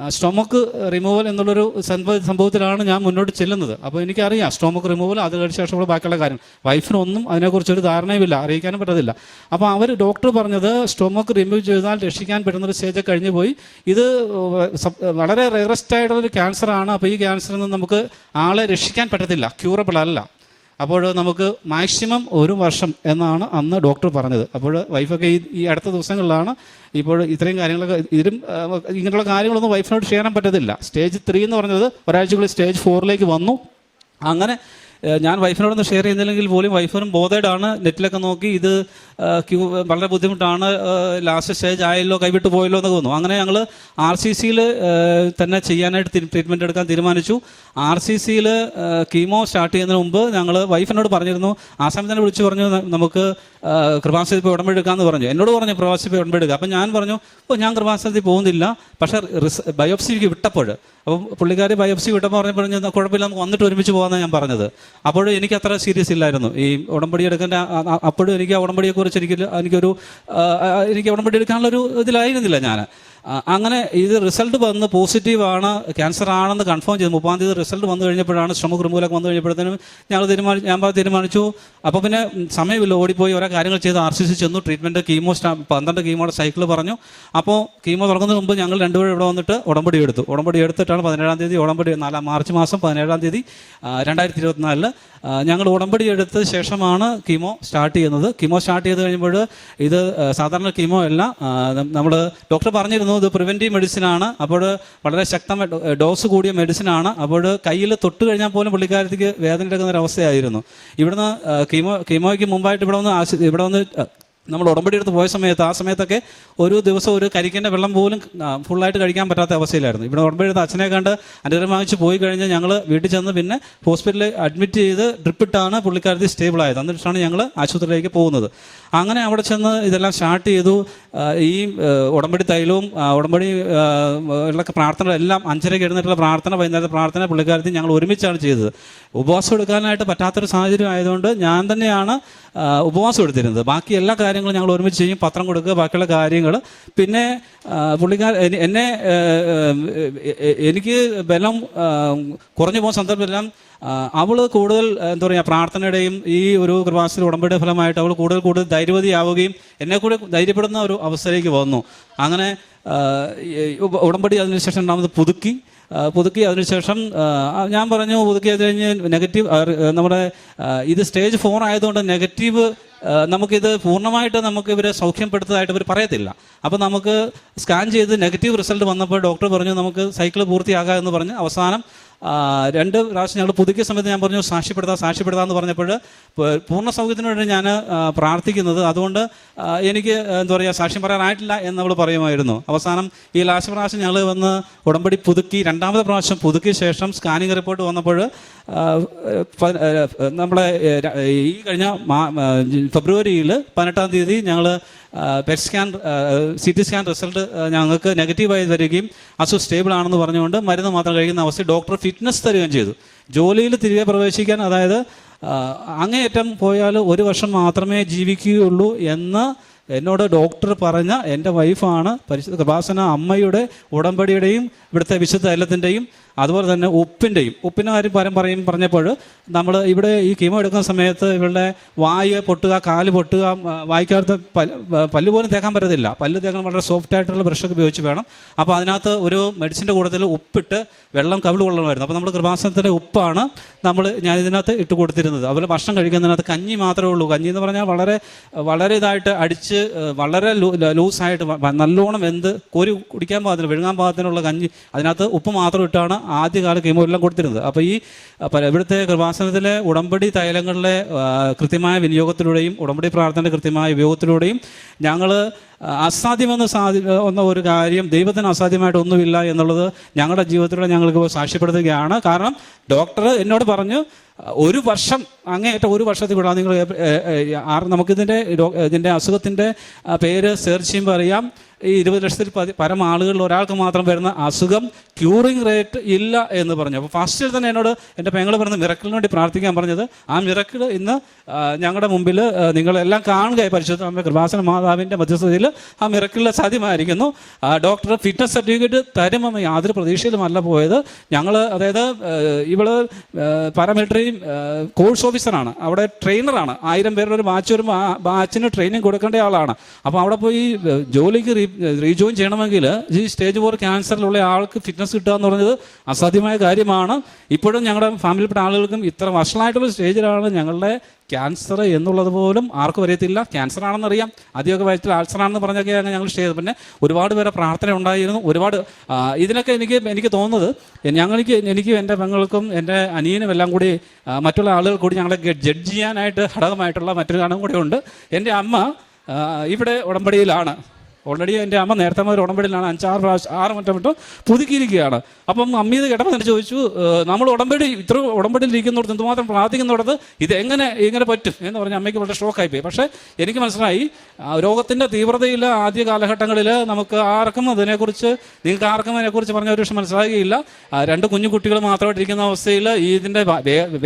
സ്റ്റൊമക്ക് റിമൂവൽ എന്നുള്ളൊരു സംഭവ സംഭവത്തിലാണ് ഞാൻ മുന്നോട്ട് ചെല്ലുന്നത്. അപ്പോൾ എനിക്കറിയാം സ്റ്റൊമക്ക് റിമൂവൽ അത് കഴിഞ്ഞ ശേഷമുള്ള ബാക്കിയുള്ള കാര്യം. വൈഫിനൊന്നും അതിനെക്കുറിച്ചൊരു ധാരണയുമില്ല അറിയിക്കാനും പറ്റത്തില്ല. അപ്പോൾ അവർ ഡോക്ടർ പറഞ്ഞത് സ്റ്റൊമക്ക് റിമൂവ് ചെയ്താൽ രക്ഷിക്കാൻ പറ്റുന്നൊരു സ്റ്റേജ് കഴിഞ്ഞു പോയി. ഇത് വളരെ റെയറസ്റ്റ് ആയിട്ടുള്ളൊരു ക്യാൻസറാണ് അപ്പോൾ ഈ ക്യാൻസറിൽ നിന്ന് നമുക്ക് ആളെ രക്ഷിക്കാൻ പറ്റത്തില്ല ക്യൂറബിൾ അല്ല. അപ്പോൾ നമുക്ക് മാക്സിമം ഒരു വർഷം എന്നാണ് അന്ന് ഡോക്ടർ പറഞ്ഞത്. അപ്പോൾ വൈഫൊക്കെ ഈ ഈ അടുത്ത ദിവസങ്ങളിലാണ് ഇപ്പോൾ ഇത്രയും കാര്യങ്ങളൊക്കെ ഇതിലും ഇങ്ങനെയുള്ള കാര്യങ്ങളൊന്നും വൈഫിനോട് ഷെയർ ചെയ്യാൻ പറ്റത്തില്ല. സ്റ്റേജ് ത്രീ എന്ന് പറഞ്ഞത് ഒരാഴ്ചക്കുള്ളിൽ സ്റ്റേജ് ഫോറിലേക്ക് വന്നു. അങ്ങനെ ഞാൻ വൈഫിനോടൊന്ന് ഷെയർ ചെയ്യുന്നില്ലെങ്കിൽ പോലും വൈഫിനും ബോധേഡാണ് നെറ്റിലൊക്കെ നോക്കി ഇത് ക്യൂ വളരെ ബുദ്ധിമുട്ടാണ്. ലാസ്റ്റ് സ്റ്റേജ് ആയല്ലോ കൈവിട്ട് പോയല്ലോ എന്നൊക്കെ തോന്നുന്നു. അങ്ങനെ ഞങ്ങൾ ആർ സി സിയിൽ തന്നെ ചെയ്യാനായിട്ട് ട്രീറ്റ്മെന്റ് എടുക്കാൻ തീരുമാനിച്ചു. ആർ സി സിയിൽ കീമോ സ്റ്റാർട്ട് ചെയ്യുന്നതിന് മുമ്പ് ഞങ്ങൾ വൈഫിനോട് പറഞ്ഞിരുന്നു. ആ സമയത്ത് തന്നെ വിളിച്ചു പറഞ്ഞു നമുക്ക് കൃപാസനത്തിൽ പോയി ഉടമ്പെടുക്കാമെന്ന് പറഞ്ഞു. എന്നോട് പറഞ്ഞു പ്രവാസി പോയി ഉടമ്പെടുക്കുക അപ്പം ഞാൻ പറഞ്ഞു ഓ ഞാൻ കൃപാസനത്തിൽ പോകുന്നില്ല. പക്ഷേ ബയോപ്സിക്ക് വിട്ടപ്പോൾ അപ്പം പുള്ളിക്കാരി ബയോപ്സി കിട്ടുമ്പോൾ പറഞ്ഞപ്പോൾ പറഞ്ഞു "എന്നാ കുഴപ്പമില്ല നമുക്ക് വന്നിട്ട് ഒരുമിച്ച് പോകാമെന്നാണ് ഞാൻ പറഞ്ഞത്. അപ്പോഴും എനിക്ക് അത്ര സീരിയസ് ഇല്ലായിരുന്നു. ഈ ഉടമ്പടി എടുക്കേണ്ട അപ്പോഴും എനിക്ക് ആ ഉടമ്പടിയെക്കുറിച്ച് എനിക്ക് എനിക്കൊരു എനിക്ക് ഉടമ്പടി എടുക്കാനുള്ളൊരു ഇതിലായിരുന്നില്ല ഞാൻ അങ്ങനെ ഇത് റിസൾട്ട് വന്ന് പോസിറ്റീവാണ് ക്യാൻസർ ആണെന്ന് കൺഫേം ചെയ്തു. മുപ്പാം തീയതി റിസൾട്ട് വന്നു കഴിഞ്ഞപ്പോഴാണ് ശ്രമ ക്രിമുകളൊക്കെ വന്നു കഴിഞ്ഞപ്പോഴത്തേനും ഞങ്ങൾ തീരുമാനിച്ചു ഞാൻ തീരുമാനിച്ചു. അപ്പോൾ പിന്നെ സമയമില്ല ഓടിപ്പോയി ഓരോ കാര്യങ്ങൾ ചെയ്ത് ആർ സി സി ചെന്നു ട്രീറ്റ്മെന്റ് കീമോ സ്റ്റാ പന്ത്രണ്ട് കീമോയുടെ സൈക്കിൾ പറഞ്ഞു. അപ്പോൾ കീമോ തുടങ്ങുന്നതിന് മുമ്പ് ഞങ്ങൾ രണ്ടുപേരും ഇവിടെ വന്നിട്ട് ഉടമ്പടി എടുത്തു. ഉടമ്പടി എടുത്തിട്ടാണ് പതിനേഴാം തീയതി ഉടമ്പടി നാലാം മാർച്ച് മാസം പതിനേഴാം തീയതി രണ്ടായിരത്തി ഇരുപത്തിനാലിൽ ഞങ്ങൾ ഉടമ്പടി എടുത്ത ശേഷമാണ് കീമോ സ്റ്റാർട്ട് ചെയ്യുന്നത്. കീമോ സ്റ്റാർട്ട് ചെയ്ത് കഴിയുമ്പോൾ ഇത് സാധാരണ കീമോ അല്ല നമ്മൾ ഡോക്ടർ പറഞ്ഞിരുന്നു ഇത് പ്രിവെന്റീവ് മെഡിസിൻ ആണ്. അപ്പോൾ വളരെ ശക്തമായ ഡോസ് കൂടിയ മെഡിസിൻ ആണ്. അപ്പോൾ കയ്യിൽ തൊട്ട് കഴിഞ്ഞാൽ പോലും പുള്ളിക്കാരത്തേക്ക് വേദന എടുക്കുന്ന ഒരു അവസ്ഥയായിരുന്നു. ഇവിടുന്ന് കീമോ കീമോയ്ക്ക് മുമ്പായിട്ട് ഇവിടെ വന്ന് ഇവിടെ വന്ന് നമ്മൾ ഉടമ്പടി എടുത്ത് പോയ സമയത്ത് ആ സമയത്തൊക്കെ ഒരു ദിവസം ഒരു കരിക്കന്റെ വെള്ളം പോലും ഫുള്ളായിട്ട് കഴിക്കാൻ പറ്റാത്ത അവസ്ഥയിലായിരുന്നു. ഇവിടെ ഉടമ്പടി എടുത്ത് അച്ഛനെ കണ്ട് അനുഗ്രഹം വാങ്ങിച്ച് പോയി കഴിഞ്ഞ് ഞങ്ങൾ വീട്ടിൽ ചെന്ന് പിന്നെ ഹോസ്പിറ്റലിൽ അഡ്മിറ്റ് ചെയ്ത് ഡ്രിപ്പിട്ടാണ് പുള്ളിക്കാരത്തി സ്റ്റേബിൾ ആയത്. എന്നിട്ടാണ് ഞങ്ങൾ ആശുപത്രിയിലേക്ക് പോകുന്നത്. അങ്ങനെ അവിടെ ചെന്ന് ഇതെല്ലാം സ്റ്റാർട്ട് ചെയ്തു. ഈ ഉടമ്പടി തൈലവും ഉടമ്പടി ഉള്ള പ്രാർത്ഥന എല്ലാം അഞ്ചരയ്ക്ക് എഴുന്നേറ്റുള്ള പ്രാർത്ഥന വൈകുന്നേരത്തെ പ്രാർത്ഥന പുള്ളിക്കാരത്തിൽ ഞങ്ങൾ ഒരുമിച്ചാണ് ചെയ്തത്. ഉപവാസം എടുക്കാനായിട്ട് പറ്റാത്തൊരു സാഹചര്യം ആയതുകൊണ്ട് ഞാൻ തന്നെയാണ് ഉപവാസം എടുത്തിരുന്നത്. ബാക്കി എല്ലാ കാര്യങ്ങളും ഞങ്ങൾ ഒരുമിച്ച് ചെയ്യും പത്രം കൊടുക്കുക ബാക്കിയുള്ള കാര്യങ്ങൾ. പിന്നെ പുള്ളിക്കാർ എന്നെ- എനിക്ക് ബലം കുറഞ്ഞു പോകുന്ന സന്ദർഭമെല്ലാം അവൾ കൂടുതൽ എന്താ പറയുക പ്രാർത്ഥനയുടെയും ഈ ഒരു കൃപാസന ഉടമ്പടിയുടെ ഫലമായിട്ട് അവൾ കൂടുതൽ കൂടുതൽ ധൈര്യവതിയാവുകയും എന്നെ കൂടെ ധൈര്യപ്പെടുന്ന ഒരു അവസ്ഥയിലേക്ക് വന്നു. അങ്ങനെ ഉടമ്പടി അതിനുശേഷം രണ്ടാമത് പുതുക്കി. പുതുക്കി അതിനുശേഷം ഞാൻ പറഞ്ഞു പുതുക്കി അത് കഴിഞ്ഞ് നെഗറ്റീവ് നമ്മുടെ ഇത് സ്റ്റേജ് ഫോർ ആയതുകൊണ്ട് നെഗറ്റീവ് നമുക്കിത് പൂർണമായിട്ട് നമുക്ക് ഇവരെ സൗഖ്യപ്പെടുത്തതായിട്ട് ഇവർ പറയത്തില്ല. അപ്പോൾ നമുക്ക് സ്കാൻ ചെയ്ത് നെഗറ്റീവ് റിസൾട്ട് വന്നപ്പോൾ ഡോക്ടർ പറഞ്ഞു നമുക്ക് സൈക്കിൾ പൂർത്തിയാകാം എന്ന് പറഞ്ഞ് അവസാനം രണ്ട് പ്രാവശ്യം ഞങ്ങൾ പുതുക്കിയ സമയത്ത് ഞാൻ പറഞ്ഞു സാക്ഷ്യപ്പെടുത്താം സാക്ഷ്യപ്പെടുത്താം എന്ന് പറഞ്ഞപ്പോൾ പൂർണ സൗഖ്യത്തിന് വേണ്ടി ഞാൻ പ്രാർത്ഥിക്കുന്നത്. അതുകൊണ്ട് എനിക്ക് എന്താ പറയുക സാക്ഷ്യം പറയാനായിട്ടില്ല എന്ന് അവൾ പറയുമായിരുന്നു. അവസാനം ഈ ലാസ്റ്റ് പ്രാവശ്യം ഞങ്ങൾ വന്ന് ഉടമ്പടി പുതുക്കി രണ്ടാമത്തെ പ്രാവശ്യം പുതുക്കിയ ശേഷം സ്കാനിങ് റിപ്പോർട്ട് വന്നപ്പോൾ നമ്മളെ ഈ കഴിഞ്ഞ ഫെബ്രുവരിയിൽ പതിനെട്ടാം തീയതി ഞങ്ങൾ PET scan C T scan result ഞങ്ങൾക്ക് നെഗറ്റീവായി തരികയും അസു സ്റ്റേബിൾ ആണെന്ന് പറഞ്ഞുകൊണ്ട് മരുന്ന് മാത്രം കഴിക്കുന്ന അവസ്ഥ ഡോക്ടർ ഫിറ്റ്നസ് തരികയും ചെയ്തു. ജോലിയിൽ തിരികെ പ്രവേശിക്കാൻ അതായത് അങ്ങേയറ്റം പോയാൽ ഒരു വർഷം മാത്രമേ ജീവിക്കുകയുള്ളൂ എന്ന് എന്നോട് ഡോക്ടർ പറഞ്ഞ എന്റെ വൈഫാണ് പരിശുദ്ധ കൃപാസന അമ്മയുടെ ഉടമ്പടിയുടെയും ഇവിടുത്തെ വിശുദ്ധ തൈലത്തിന്റെയും അതുപോലെ തന്നെ ഉപ്പിന്റെയും ഉപ്പിന്റെ കാര്യം പരം പറയും പറഞ്ഞപ്പോൾ നമ്മൾ ഇവിടെ ഈ കീമോ എടുക്കുന്ന സമയത്ത് ഇവരുടെ വായ് പൊട്ടുക കാൽ പൊട്ടുക വായിക്കാത്ത പല്ല് പോലും തേക്കാൻ പറ്റത്തില്ല. പല്ല് തേക്കാൻ വളരെ സോഫ്റ്റ് ആയിട്ടുള്ള ബ്രഷൊക്കെ ഉപയോഗിച്ച് വേണം. അപ്പോൾ അതിനകത്ത് ഒരു മെഡിസിന്റെ കൂട്ടത്തിൽ ഉപ്പിട്ട് വെള്ളം കവിൾ കൊള്ളണമായിരുന്നു. അപ്പോൾ നമ്മൾ കൃപാസനത്തിന്റെ ഉപ്പാണ് നമ്മൾ ഞാൻ ഇതിനകത്ത് ഇട്ട് കൊടുത്തിരുന്നത്. അതുപോലെ ഭക്ഷണം കഴിക്കുന്നതിനകത്ത് കഞ്ഞി മാത്രമേ ഉള്ളൂ. കഞ്ഞി എന്ന് പറഞ്ഞാൽ വളരെ വളരെ ഇതായിട്ട് അടിച്ച് വളരെ ലൂസായിട്ട് നല്ലോണം എന്ത് കോരി കുടിക്കാൻ പാകത്തിന് വിഴുങ്ങാൻ പാകത്തിനുള്ള കഞ്ഞി അതിനകത്ത് ഉപ്പ് മാത്രം ഇട്ടാണ് ആദ്യകാല കീമോ എല്ലാം കൊടുത്തിരുന്നത്. അപ്പോൾ ഈ ഇവിടുത്തെ കൃപാസനത്തിലെ ഉടമ്പടി തൈലങ്ങളിലെ കൃത്യമായ വിനിയോഗത്തിലൂടെയും ഉടമ്പടി പ്രാർത്ഥനയുടെ കൃത്യമായ ഉപയോഗത്തിലൂടെയും ഞങ്ങൾ അസാധ്യമെന്ന് സാധ്യ എന്ന ഒരു കാര്യം ദൈവത്തിന് അസാധ്യമായിട്ട് ഒന്നുമില്ല എന്നുള്ളത് ഞങ്ങളുടെ ജീവിതത്തിലൂടെ ഞങ്ങൾക്ക് സാക്ഷ്യപ്പെടുത്തുകയാണ്. കാരണം ഡോക്ടർ എന്നോട് പറഞ്ഞു ഒരു വർഷം അങ്ങേയറ്റം ഒരു വർഷത്തിൽ കൂടാതെ നിങ്ങൾ നമുക്കിതിന്റെ ഇതിന്റെ അസുഖത്തിന്റെ പേര് സെർച്ച് ചെയ്യുമ്പോൾ അറിയാം. ഈ ഇരുപത് ലക്ഷത്തിൽ പതി പരം ആളുകളിൽ ഒരാൾക്ക് മാത്രം വരുന്ന അസുഖം ക്യൂറിങ് റേറ്റ് ഇല്ല എന്ന് പറഞ്ഞു. അപ്പോൾ ഫസ്റ്റിൽ തന്നെ എന്നോട് എന്റെ പെങ്ങൾ പറഞ്ഞ മിറക്കിളിന് വേണ്ടി പ്രാർത്ഥിക്കാൻ പറഞ്ഞത്. ആ മിറക്കിൾ ഇന്ന് ഞങ്ങളുടെ മുമ്പിൽ നിങ്ങളെല്ലാം കാണുകയായി പരിശുദ്ധ അമ്മ കൃപാസന മാതാവിന്റെ മധ്യസ്ഥതയിൽ. ആ മിറക്കിളിൽ സാധ്യമായിരിക്കുന്നു. ഡോക്ടർ ഫിറ്റ്നസ് സർട്ടിഫിക്കറ്റ് തരുമെന്ന് യാതൊരു പ്രതീക്ഷയിലുമല്ല പോയത്. ഞങ്ങൾ അതായത് ഇവൾ പാരാമിലിറ്ററി കോഴ്സ് ഓഫീസറാണ് അവിടെ ട്രെയിനറാണ് ആയിരം പേരുടെ ഒരു ബാച്ച് വരുമ്പോൾ ആ ബാച്ചിന് ട്രെയിനിങ് കൊടുക്കേണ്ട ആളാണ്. അപ്പോൾ അവിടെ പോയി ജോലിക്ക് റീജോയിൻ ചെയ്യണമെങ്കിൽ ഈ സ്റ്റേജ് ഫോർ ക്യാൻസറിലുള്ള ആൾക്ക് ഫിറ്റ്നസ് കിട്ടുക എന്ന് പറഞ്ഞത് അസാധ്യമായ കാര്യമാണ്. ഇപ്പോഴും ഞങ്ങളുടെ ഫാമിലിയിൽപ്പെട്ട ആളുകൾക്കും ഇത്ര വർഷമായിട്ടുള്ള സ്റ്റേജിലാണ് ഞങ്ങളുടെ ക്യാൻസർ എന്നുള്ളത് പോലും ആർക്കും അറിയത്തില്ല. ക്യാൻസർ ആണെന്നറിയാം ആദ്യമൊക്കെ വയറ്റിൽ ആൾസർ ആണെന്ന് പറഞ്ഞൊക്കെയാണ് ഞങ്ങൾ ചെയ്തത്. പിന്നെ ഒരുപാട് പേരെ പ്രാർത്ഥന ഉണ്ടായിരുന്നു. ഒരുപാട് ഇതിനൊക്കെ എനിക്ക് എനിക്ക് തോന്നുന്നത് ഞങ്ങൾക്ക് എനിക്കും എന്റെ പെങ്ങൾക്കും എന്റെ അനിയനും എല്ലാം കൂടി മറ്റുള്ള ആളുകൾ കൂടി ഞങ്ങളെ ജഡ്ജ് ചെയ്യാനായിട്ട് ഘടകമായിട്ടുള്ള മറ്റൊരു കാരണം കൂടെ ഉണ്ട്. എന്റെ അമ്മ ഇവിടെ ഉടമ്പടിയിലാണ്. ഓൾറെഡി എന്റെ അമ്മ നേരത്തെ മുതൽ ഉടമ്പടിയിലാണ് അഞ്ചാറ് പ്രാവശ്യം ആറ് മറ്റം വിട്ട് പുതുക്കിയിരിക്കുകയാണ്. അപ്പം അമ്മ ഇത് തന്നെ ചോദിച്ചു നമ്മൾ ഉടമ്പടി ഇത്ര ഉടമ്പടിയിൽ ഇരിക്കുന്നിടത്ത് എന്തുമാത്രം പ്രാർത്ഥിക്കുന്നിടത്ത് ഇത് എങ്ങനെ ഇങ്ങനെ പറ്റും? എന്ന് പറഞ്ഞ് അമ്മയ്ക്ക് വളരെ ഷോക്കായി പോയി. പക്ഷേ എനിക്ക് മനസ്സിലായി രോഗത്തിന്റെ തീവ്രതയിൽ ആദ്യ കാലഘട്ടങ്ങളിൽ നമുക്ക് ആർക്കും അതിനെക്കുറിച്ച് നിങ്ങൾക്ക് ആർക്കും അതിനെക്കുറിച്ച് പറഞ്ഞ ഒരു പക്ഷെ മനസ്സിലാകുകയില്ല. രണ്ട് കുഞ്ഞു കുട്ടികൾ മാത്രമായിട്ടിരിക്കുന്ന അവസ്ഥയിൽ ഇതിന്റെ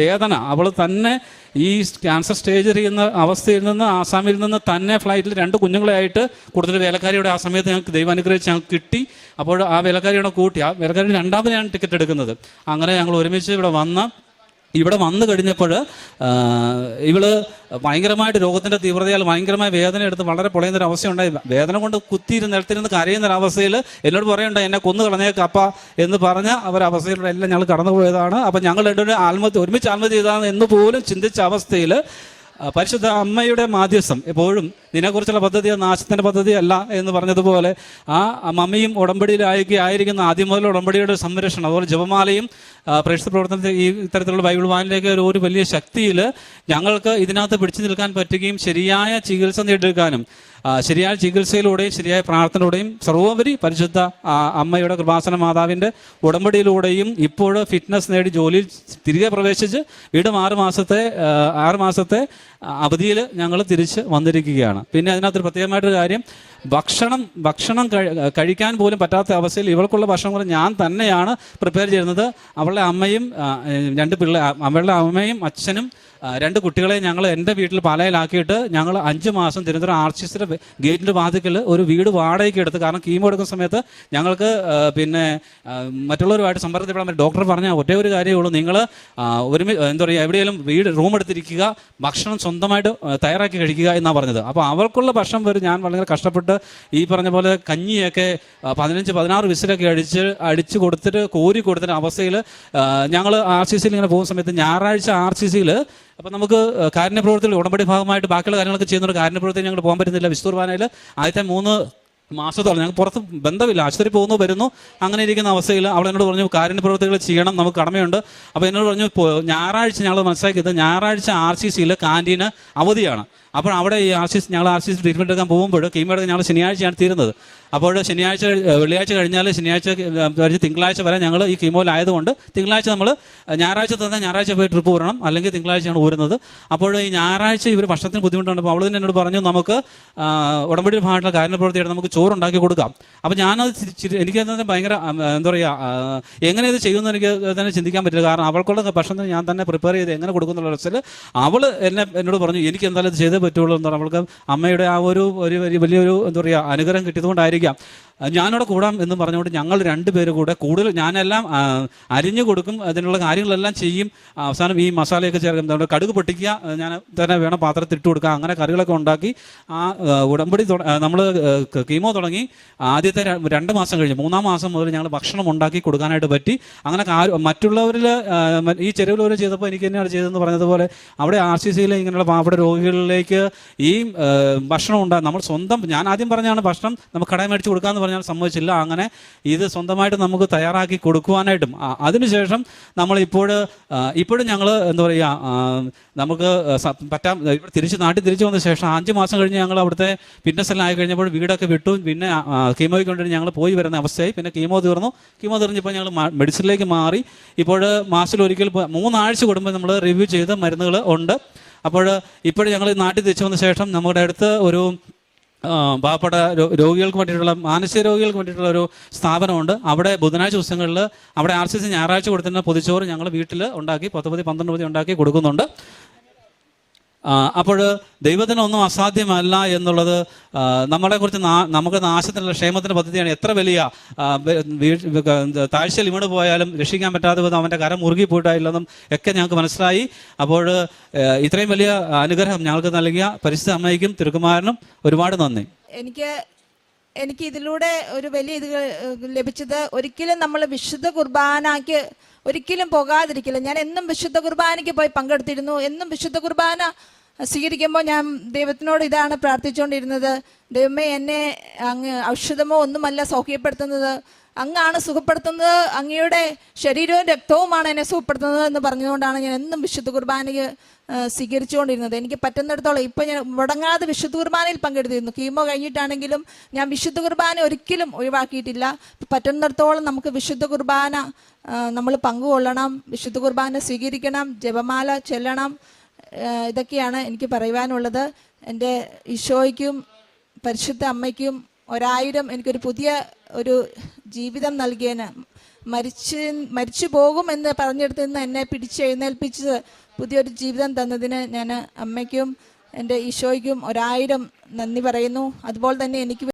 വേദന അവൾ തന്നെ ഈ ക്യാൻസർ സ്റ്റേജ് ചെയ്യുന്ന അവസ്ഥയിൽ നിന്ന് ആസാമിൽ നിന്ന് തന്നെ ഫ്ലൈറ്റിൽ രണ്ട് കുഞ്ഞുങ്ങളെയായിട്ട് കൂടുതൽ വേലക്കാരിയുടെ ആ സമയത്ത് ഞങ്ങൾക്ക് ദൈവം അനുഗ്രഹിച്ച് ഞങ്ങൾക്ക് കിട്ടി. അപ്പോൾ ആ വേലക്കാരിയുടെ കൂട്ടി ആ വേലക്കാരി രണ്ടാമതെയാണ് ടിക്കറ്റ് എടുക്കുന്നത്. അങ്ങനെ ഞങ്ങൾ ഒരുമിച്ച് ഇവിടെ വന്ന ഇവിടെ വന്നു കഴിഞ്ഞപ്പോൾ ഇവൾ ഭയങ്കരമായിട്ട് രോഗത്തിന്റെ തീവ്രതയാൽ ഭയങ്കരമായ വേദന എടുത്ത് വളരെ പൊളയുന്ന ഒരു അവസ്ഥയുണ്ടായി. വേദന കൊണ്ട് കുത്തിയിരുന്ന് നിലത്തിരുന്ന് കരയുന്ന ഒരു അവസ്ഥയിൽ എന്നോട് പറയണ്ട എന്നെ കൊന്നു കളഞ്ഞേക്ക് അപ്പ എന്ന് പറഞ്ഞ അവരവസ്ഥയിലൂടെ എല്ലാം ഞങ്ങൾ കടന്നുപോയതാണ്. അപ്പം ഞങ്ങൾ രണ്ടുപേരും ആത്മഹത്യ ഒരുമിച്ച് ആത്മഹത്യ ചെയ്താണ് എന്ന് പോലും ചിന്തിച്ച അവസ്ഥയിൽ പരിശുദ്ധ അമ്മയുടെ മാധ്യസ്ഥം എപ്പോഴും ഇതിനെക്കുറിച്ചുള്ള പദ്ധതി നാശത്തിന്റെ പദ്ധതി അല്ല എന്ന് പറഞ്ഞതുപോലെ ആ മമ്മയും ഉടമ്പടിയിലായിരിക്കും ആയിരിക്കുന്ന ആദ്യം മുതൽ ഉടമ്പടിയുടെ സംരക്ഷണം അതുപോലെ ജപമാലയും പ്രേക്ഷിത പ്രവർത്തനത്തിൽ ഈ ഇത്തരത്തിലുള്ള ബൈബിൾ വാനിലേക്ക് ഒരു വലിയ ശക്തിയിൽ ഞങ്ങൾക്ക് ഇതിനകത്ത് പിടിച്ചു നിൽക്കാൻ പറ്റുകയും ശരിയായ ചികിത്സ നേടിയെടുക്കാനും ശരിയായ ചികിത്സയിലൂടെയും ശരിയായ പ്രാർത്ഥനയോടെയും സർവോപരി പരിശുദ്ധ അമ്മയുടെ കൃപാസന മാതാവിന്റെ ഉടമ്പടിയിലൂടെയും ഇപ്പോൾ ഫിറ്റ്നസ് നേടി ജോലിയിൽ തിരികെ പ്രവേശിച്ച് വീണ്ടും ആറ് മാസത്തെ ആറ് മാസത്തെ അവധിയിൽ ഞങ്ങൾ തിരിച്ച് വന്നിരിക്കുകയാണ്. പിന്നെ അതിനകത്തൊരു പ്രത്യേകമായിട്ടൊരു കാര്യം ഭക്ഷണം ഭക്ഷണം കഴിക്കാൻ പോലും പറ്റാത്ത അവസ്ഥയിൽ ഇവൾക്കുള്ള ഭക്ഷണം കൂടെ ഞാൻ തന്നെയാണ് പ്രിപ്പയർ ചെയ്യുന്നത് അവളുടെ അമ്മയും രണ്ട് പിള്ളേ അവളുടെ അമ്മയും അച്ഛനും രണ്ട് കുട്ടികളെ ഞങ്ങൾ എന്റെ വീട്ടിൽ പാലയിലാക്കിയിട്ട് ഞങ്ങൾ അഞ്ച് മാസം തിരുവനന്തപുരം ആർ സി സിയുടെ ഗേറ്റിന്റെ വാതിക്കൽ ഒരു വീട് വാടകയ്ക്ക് എടുത്ത്. കാരണം കീമോ എടുക്കുന്ന സമയത്ത് ഞങ്ങൾക്ക് പിന്നെ മറ്റുള്ളവരുമായിട്ട് സമ്പർക്കത്തിൽപ്പെടാൻ ഡോക്ടർ പറഞ്ഞ ഒറ്റേ ഒരു കാര്യമേ ഉള്ളൂ. നിങ്ങൾ ഒരുമി എന്താ പറയുക എവിടെയെങ്കിലും വീട് റൂം എടുത്തിരിക്കുക ഭക്ഷണം സ്വന്തമായിട്ട് തയ്യാറാക്കി കഴിക്കുക എന്നാണ് പറഞ്ഞത്. അപ്പോൾ അവർക്കുള്ള ഭക്ഷണം വരും ഞാൻ വളരെ കഷ്ടപ്പെട്ട് ഈ പറഞ്ഞ പോലെ കഞ്ഞിയൊക്കെ പതിനഞ്ച് പതിനാറ് വിസിലൊക്കെ അടിച്ച് അടിച്ച് കൊടുത്തിട്ട് കോരി കൊടുത്തിട്ട് അവസ്ഥയിൽ ഞങ്ങൾ ആർ സി സിയിൽ ഇങ്ങനെ പോകുന്ന സമയത്ത് ഞായറാഴ്ച ആർ സി സിയിൽ അപ്പം നമുക്ക് കാരുണ്യ പ്രവർത്തികൾ ഉടമ്പടി ഭാഗമായിട്ട് ബാക്കിയുള്ള കാര്യങ്ങളൊക്കെ ചെയ്യുന്നൊരു കാരുണ്യ പ്രവർത്തി ഞങ്ങൾ പോകാൻ പറ്റുന്നില്ല. വിസ്തുർബാനയിൽ ആദ്യത്തെ മൂന്ന് മാസത്തോളം ഞങ്ങൾക്ക് പുറത്ത് ബന്ധമില്ല ആശുപത്രി പോകുന്നു വരുന്നു. അങ്ങനെ ഇരിക്കുന്ന അവസ്ഥയിൽ അവൾ എന്നോട് പറഞ്ഞു കാരുണ്യ പ്രവർത്തികൾ ചെയ്യണം നമുക്ക് കടമയുണ്ട്. അപ്പോൾ എന്നോട് പറഞ്ഞു "പോ- ഞായറാഴ്ച ഞങ്ങൾ മനസ്സിലാക്കിയത് ഞായറാഴ്ച ആർ സി സിയിൽ കാന്റീന് അവധിയാണ്. അപ്പോൾ അവിടെ ഈ ആർ സി ഞങ്ങൾ ആർ സി സി ട്രീറ്റ്മെന്റ് എടുക്കാൻ പോകുമ്പോൾ കീമോ എടുക്കാൻ ഞങ്ങൾ ശനിയാഴ്ചയാണ് തീരുന്നത്. അപ്പോൾ ശനിയാഴ്ച വെള്ളിയാഴ്ച കഴിഞ്ഞാൽ ശനിയാഴ്ച കഴിഞ്ഞ് തിങ്കളാഴ്ച വരെ ഞങ്ങൾ ഈ കീമോയിലായതുകൊണ്ട് തിങ്കളാഴ്ച നമ്മൾ ഞായറാഴ്ച തന്നെ ഞായറാഴ്ച പോയി ട്രിപ്പ് പോരണം അല്ലെങ്കിൽ തിങ്കളാഴ്ചയാണ് ഊരുന്നത്. അപ്പോൾ ഈ ഞായറാഴ്ച ഇവർ ഭക്ഷണത്തിന് ബുദ്ധിമുട്ടുണ്ട് അപ്പോൾ അവൾ തന്നെ എന്നോട് പറഞ്ഞു നമുക്ക് ഉടമ്പടി ഭാഗത്തുള്ള കാര്യപ്രവൃത്തിയായിട്ട് നമുക്ക് ചോറുണ്ടാക്കി കൊടുക്കാം. അപ്പോൾ ഞാനത് എനിക്ക് തന്നെ ഭയങ്കര എന്താ പറയുക എങ്ങനെ ഇത് ചെയ്യുമെന്ന് എനിക്ക് തന്നെ ചിന്തിക്കാൻ പറ്റില്ല. കാരണം അവൾക്കുള്ള ഭക്ഷണം ഞാൻ തന്നെ പ്രിപ്പയർ ചെയ്ത് എങ്ങനെ കൊടുക്കുന്നുള്ള അവസ്ഥയിൽ അവൾ എന്നെ എന്നോട് പറഞ്ഞു എനിക്ക് എന്തായാലും ഇത് ചെയ്തേ പറ്റുള്ളൂ എന്ന് പറഞ്ഞാൽ അവൾക്ക് അമ്മയുടെ ആ ഒരു ഒരു വലിയൊരു എന്താ പറയുക അനുഗ്രഹം കിട്ടിയതുകൊണ്ടായിരിക്കാം गया ഞാനവിടെ കൂടാം എന്ന് പറഞ്ഞുകൊണ്ട് ഞങ്ങൾ രണ്ടുപേര് കൂടെ കൂടുതൽ ഞാനെല്ലാം അരിഞ്ഞു കൊടുക്കും അതിനുള്ള കാര്യങ്ങളെല്ലാം ചെയ്യും. അവസാനം ഈ മസാലയൊക്കെ ചേർക്കും. അതുകൊണ്ട് കടുക് പൊട്ടിക്കുക ഞാൻ തന്നെ വേണം പാത്രത്തിൽ ഇട്ട് കൊടുക്കുക അങ്ങനെ കറികളൊക്കെ ഉണ്ടാക്കി ആ ഉടമ്പടി നമ്മൾ കീമോ തുടങ്ങി ആദ്യത്തെ രണ്ട് മാസം കഴിഞ്ഞ്. മൂന്നാം മാസം മുതൽ ഞങ്ങൾ ഭക്ഷണം ഉണ്ടാക്കി കൊടുക്കാനായിട്ട് പറ്റി. അങ്ങനെ മറ്റുള്ളവരിൽ ഈ ചെരുവിലൂർ ചെയ്തപ്പോൾ എനിക്ക് തന്നെയാണ് ചെയ്തതെന്ന് പറഞ്ഞതുപോലെ അവിടെ ആർ സി സിയിലെ ഇങ്ങനെയുള്ള പാവപ്പെട്ട രോഗികളിലേക്ക് ഈ ഭക്ഷണം ഉണ്ടാകും നമ്മൾ സ്വന്തം ഞാൻ ആദ്യം പറഞ്ഞാണ് ഭക്ഷണം നമുക്ക് കടയിൽ മേടിച്ച് കൊടുക്കാമെന്ന് പറഞ്ഞാൽ സമ്മതിച്ചില്ല. അങ്ങനെ ഇത് സ്വന്തമായിട്ട് നമുക്ക് തയ്യാറാക്കി കൊടുക്കുവാനായിട്ടും. അതിനുശേഷം നമ്മൾ നമ്മളിപ്പോൾ ഇപ്പോഴും ഞങ്ങൾ എന്താ പറയുക നമുക്ക് പറ്റാം ഇവിടെ തിരിച്ച് നാട്ടിൽ തിരിച്ചു വന്ന ശേഷം അഞ്ച് മാസം കഴിഞ്ഞ് ഞങ്ങൾ അവിടുത്തെ ഫിറ്റ്നസ് എല്ലാം ആയി കഴിഞ്ഞപ്പോൾ വീടൊക്കെ വിട്ടു. പിന്നെ കീമോയ്ക്ക് വേണ്ടി ഞങ്ങൾ പോയി വരുന്ന അവസ്ഥയായി. പിന്നെ കീമോ തീർന്നു. കീമോ തീർന്നപ്പോൾ ഞങ്ങൾ മെഡിസിനിലേക്ക് മാറി. ഇപ്പോൾ മാസത്തിൽ ഒരിക്കൽ മൂന്നാഴ്ച കൂടുമ്പോൾ നമ്മൾ റിവ്യൂ ചെയ്ത മരുന്നുകൾ ഉണ്ട്. അപ്പോൾ ഇപ്പോഴും ഞങ്ങൾ നാട്ടിൽ തിരിച്ചു വന്ന ശേഷം നമ്മുടെ അടുത്ത് ഒരു പാവപ്പെട്ട രോഗികൾക്ക് വേണ്ടിയിട്ടുള്ള മാനസിക രോഗികൾക്ക് വേണ്ടിയിട്ടുള്ള ഒരു സ്ഥാപനമുണ്ട്. അവിടെ ബുധനാഴ്ച ദിവസങ്ങളിൽ അവിടെ ആർ സി സി ഞായറാഴ്ച കൊടുത്തിരുന്ന പൊതിച്ചോറ് ഞങ്ങൾ വീട്ടിൽ ഉണ്ടാക്കി പത്ത് പതി പന്ത്രണ്ട് പതി ഉണ്ടാക്കി കൊടുക്കുന്നുണ്ട്. അപ്പോൾ ദൈവത്തിനൊന്നും അസാധ്യമല്ല എന്നുള്ളത് നമ്മളെ നമ്മളെക്കുറിച്ച് നമുക്ക് നാശത്തിനുള്ള ക്ഷേമത്തിന്റെ പദ്ധതിയാണ്. എത്ര വലിയ താഴ്ചയിൽ വീണ് പോയാലും രക്ഷിക്കാൻ പറ്റാതെ വിധം അവന്റെ കരം മുറുകി പോയിട്ടായില്ലെന്നും ഒക്കെ ഞങ്ങൾക്ക് മനസ്സിലായി. അപ്പോൾ ഇത്രയും വലിയ അനുഗ്രഹം ഞങ്ങൾക്ക് നൽകിയ പരിസ്ഥിതി അമ്മയ്ക്കും തിരുക്കുമാരനും ഒരുപാട് നന്ദി. എനിക്ക് എനിക്ക് ഇതിലൂടെ ഒരു വലിയ ഇത് ലഭിച്ചത് ഒരിക്കലും നമ്മൾ വിശുദ്ധ കുർബാനയ്ക്ക് ഒരിക്കലും പോകാതിരിക്കില്ല. ഞാൻ എന്നും വിശുദ്ധ കുർബാനയ്ക്ക് പോയി പങ്കെടുത്തിരുന്നു. എന്നും വിശുദ്ധ കുർബാന സ്വീകരിക്കുമ്പോൾ ഞാൻ ദൈവത്തിനോട് ഇതാണ് പ്രാർത്ഥിച്ചുകൊണ്ടിരുന്നത്. ദൈവമേ എന്നെ അങ്ങ് ഔഷധമോ ഒന്നുമല്ല സൗഖ്യപ്പെടുത്തുന്നത്. അങ്ങാണ് സുഖപ്പെടുത്തുന്നത്. അങ്ങയുടെ ശരീരവും രക്തവുമാണ് എന്നെ സുഖപ്പെടുത്തുന്നത് എന്ന് പറഞ്ഞുകൊണ്ടാണ് ഞാൻ എന്നും വിശുദ്ധ കുർബാനയ്ക്ക് സ്വീകരിച്ചുകൊണ്ടിരുന്നത്. എനിക്ക് പറ്റുന്നിടത്തോളം ഇപ്പം ഞാൻ മുടങ്ങാതെ വിശുദ്ധ കുർബാനയിൽ പങ്കെടുത്തിരുന്നു. കീമോ കഴിഞ്ഞിട്ടാണെങ്കിലും ഞാൻ വിശുദ്ധ കുർബാന ഒരിക്കലും ഒഴിവാക്കിയിട്ടില്ല. പറ്റുന്നിടത്തോളം നമുക്ക് വിശുദ്ധ കുർബാന നമ്മൾ പങ്കുകൊള്ളണം വിശുദ്ധ കുർബാന സ്വീകരിക്കണം ജപമാല ചെല്ലണം ഇതൊക്കെയാണ് എനിക്ക് പറയുവാനുള്ളത്. എന്റെ ഈശോയ്ക്കും പരിശുദ്ധ അമ്മയ്ക്കും ഒരായിരം എനിക്കൊരു പുതിയ ഒരു ജീവിതം നൽകിയതിന് മരിച്ച് മരിച്ചു പോകും എന്ന് പറഞ്ഞെടുത്ത് നിന്ന് എന്നെ പിടിച്ച് എഴുന്നേൽപ്പിച്ചത് പുതിയൊരു ജീവിതം തന്നതിന് ഞാൻ അമ്മയ്ക്കും എന്റെ ഈശോയ്ക്കും ഒരായിരം നന്ദി പറയുന്നു. അതുപോലെ തന്നെ എനിക്ക്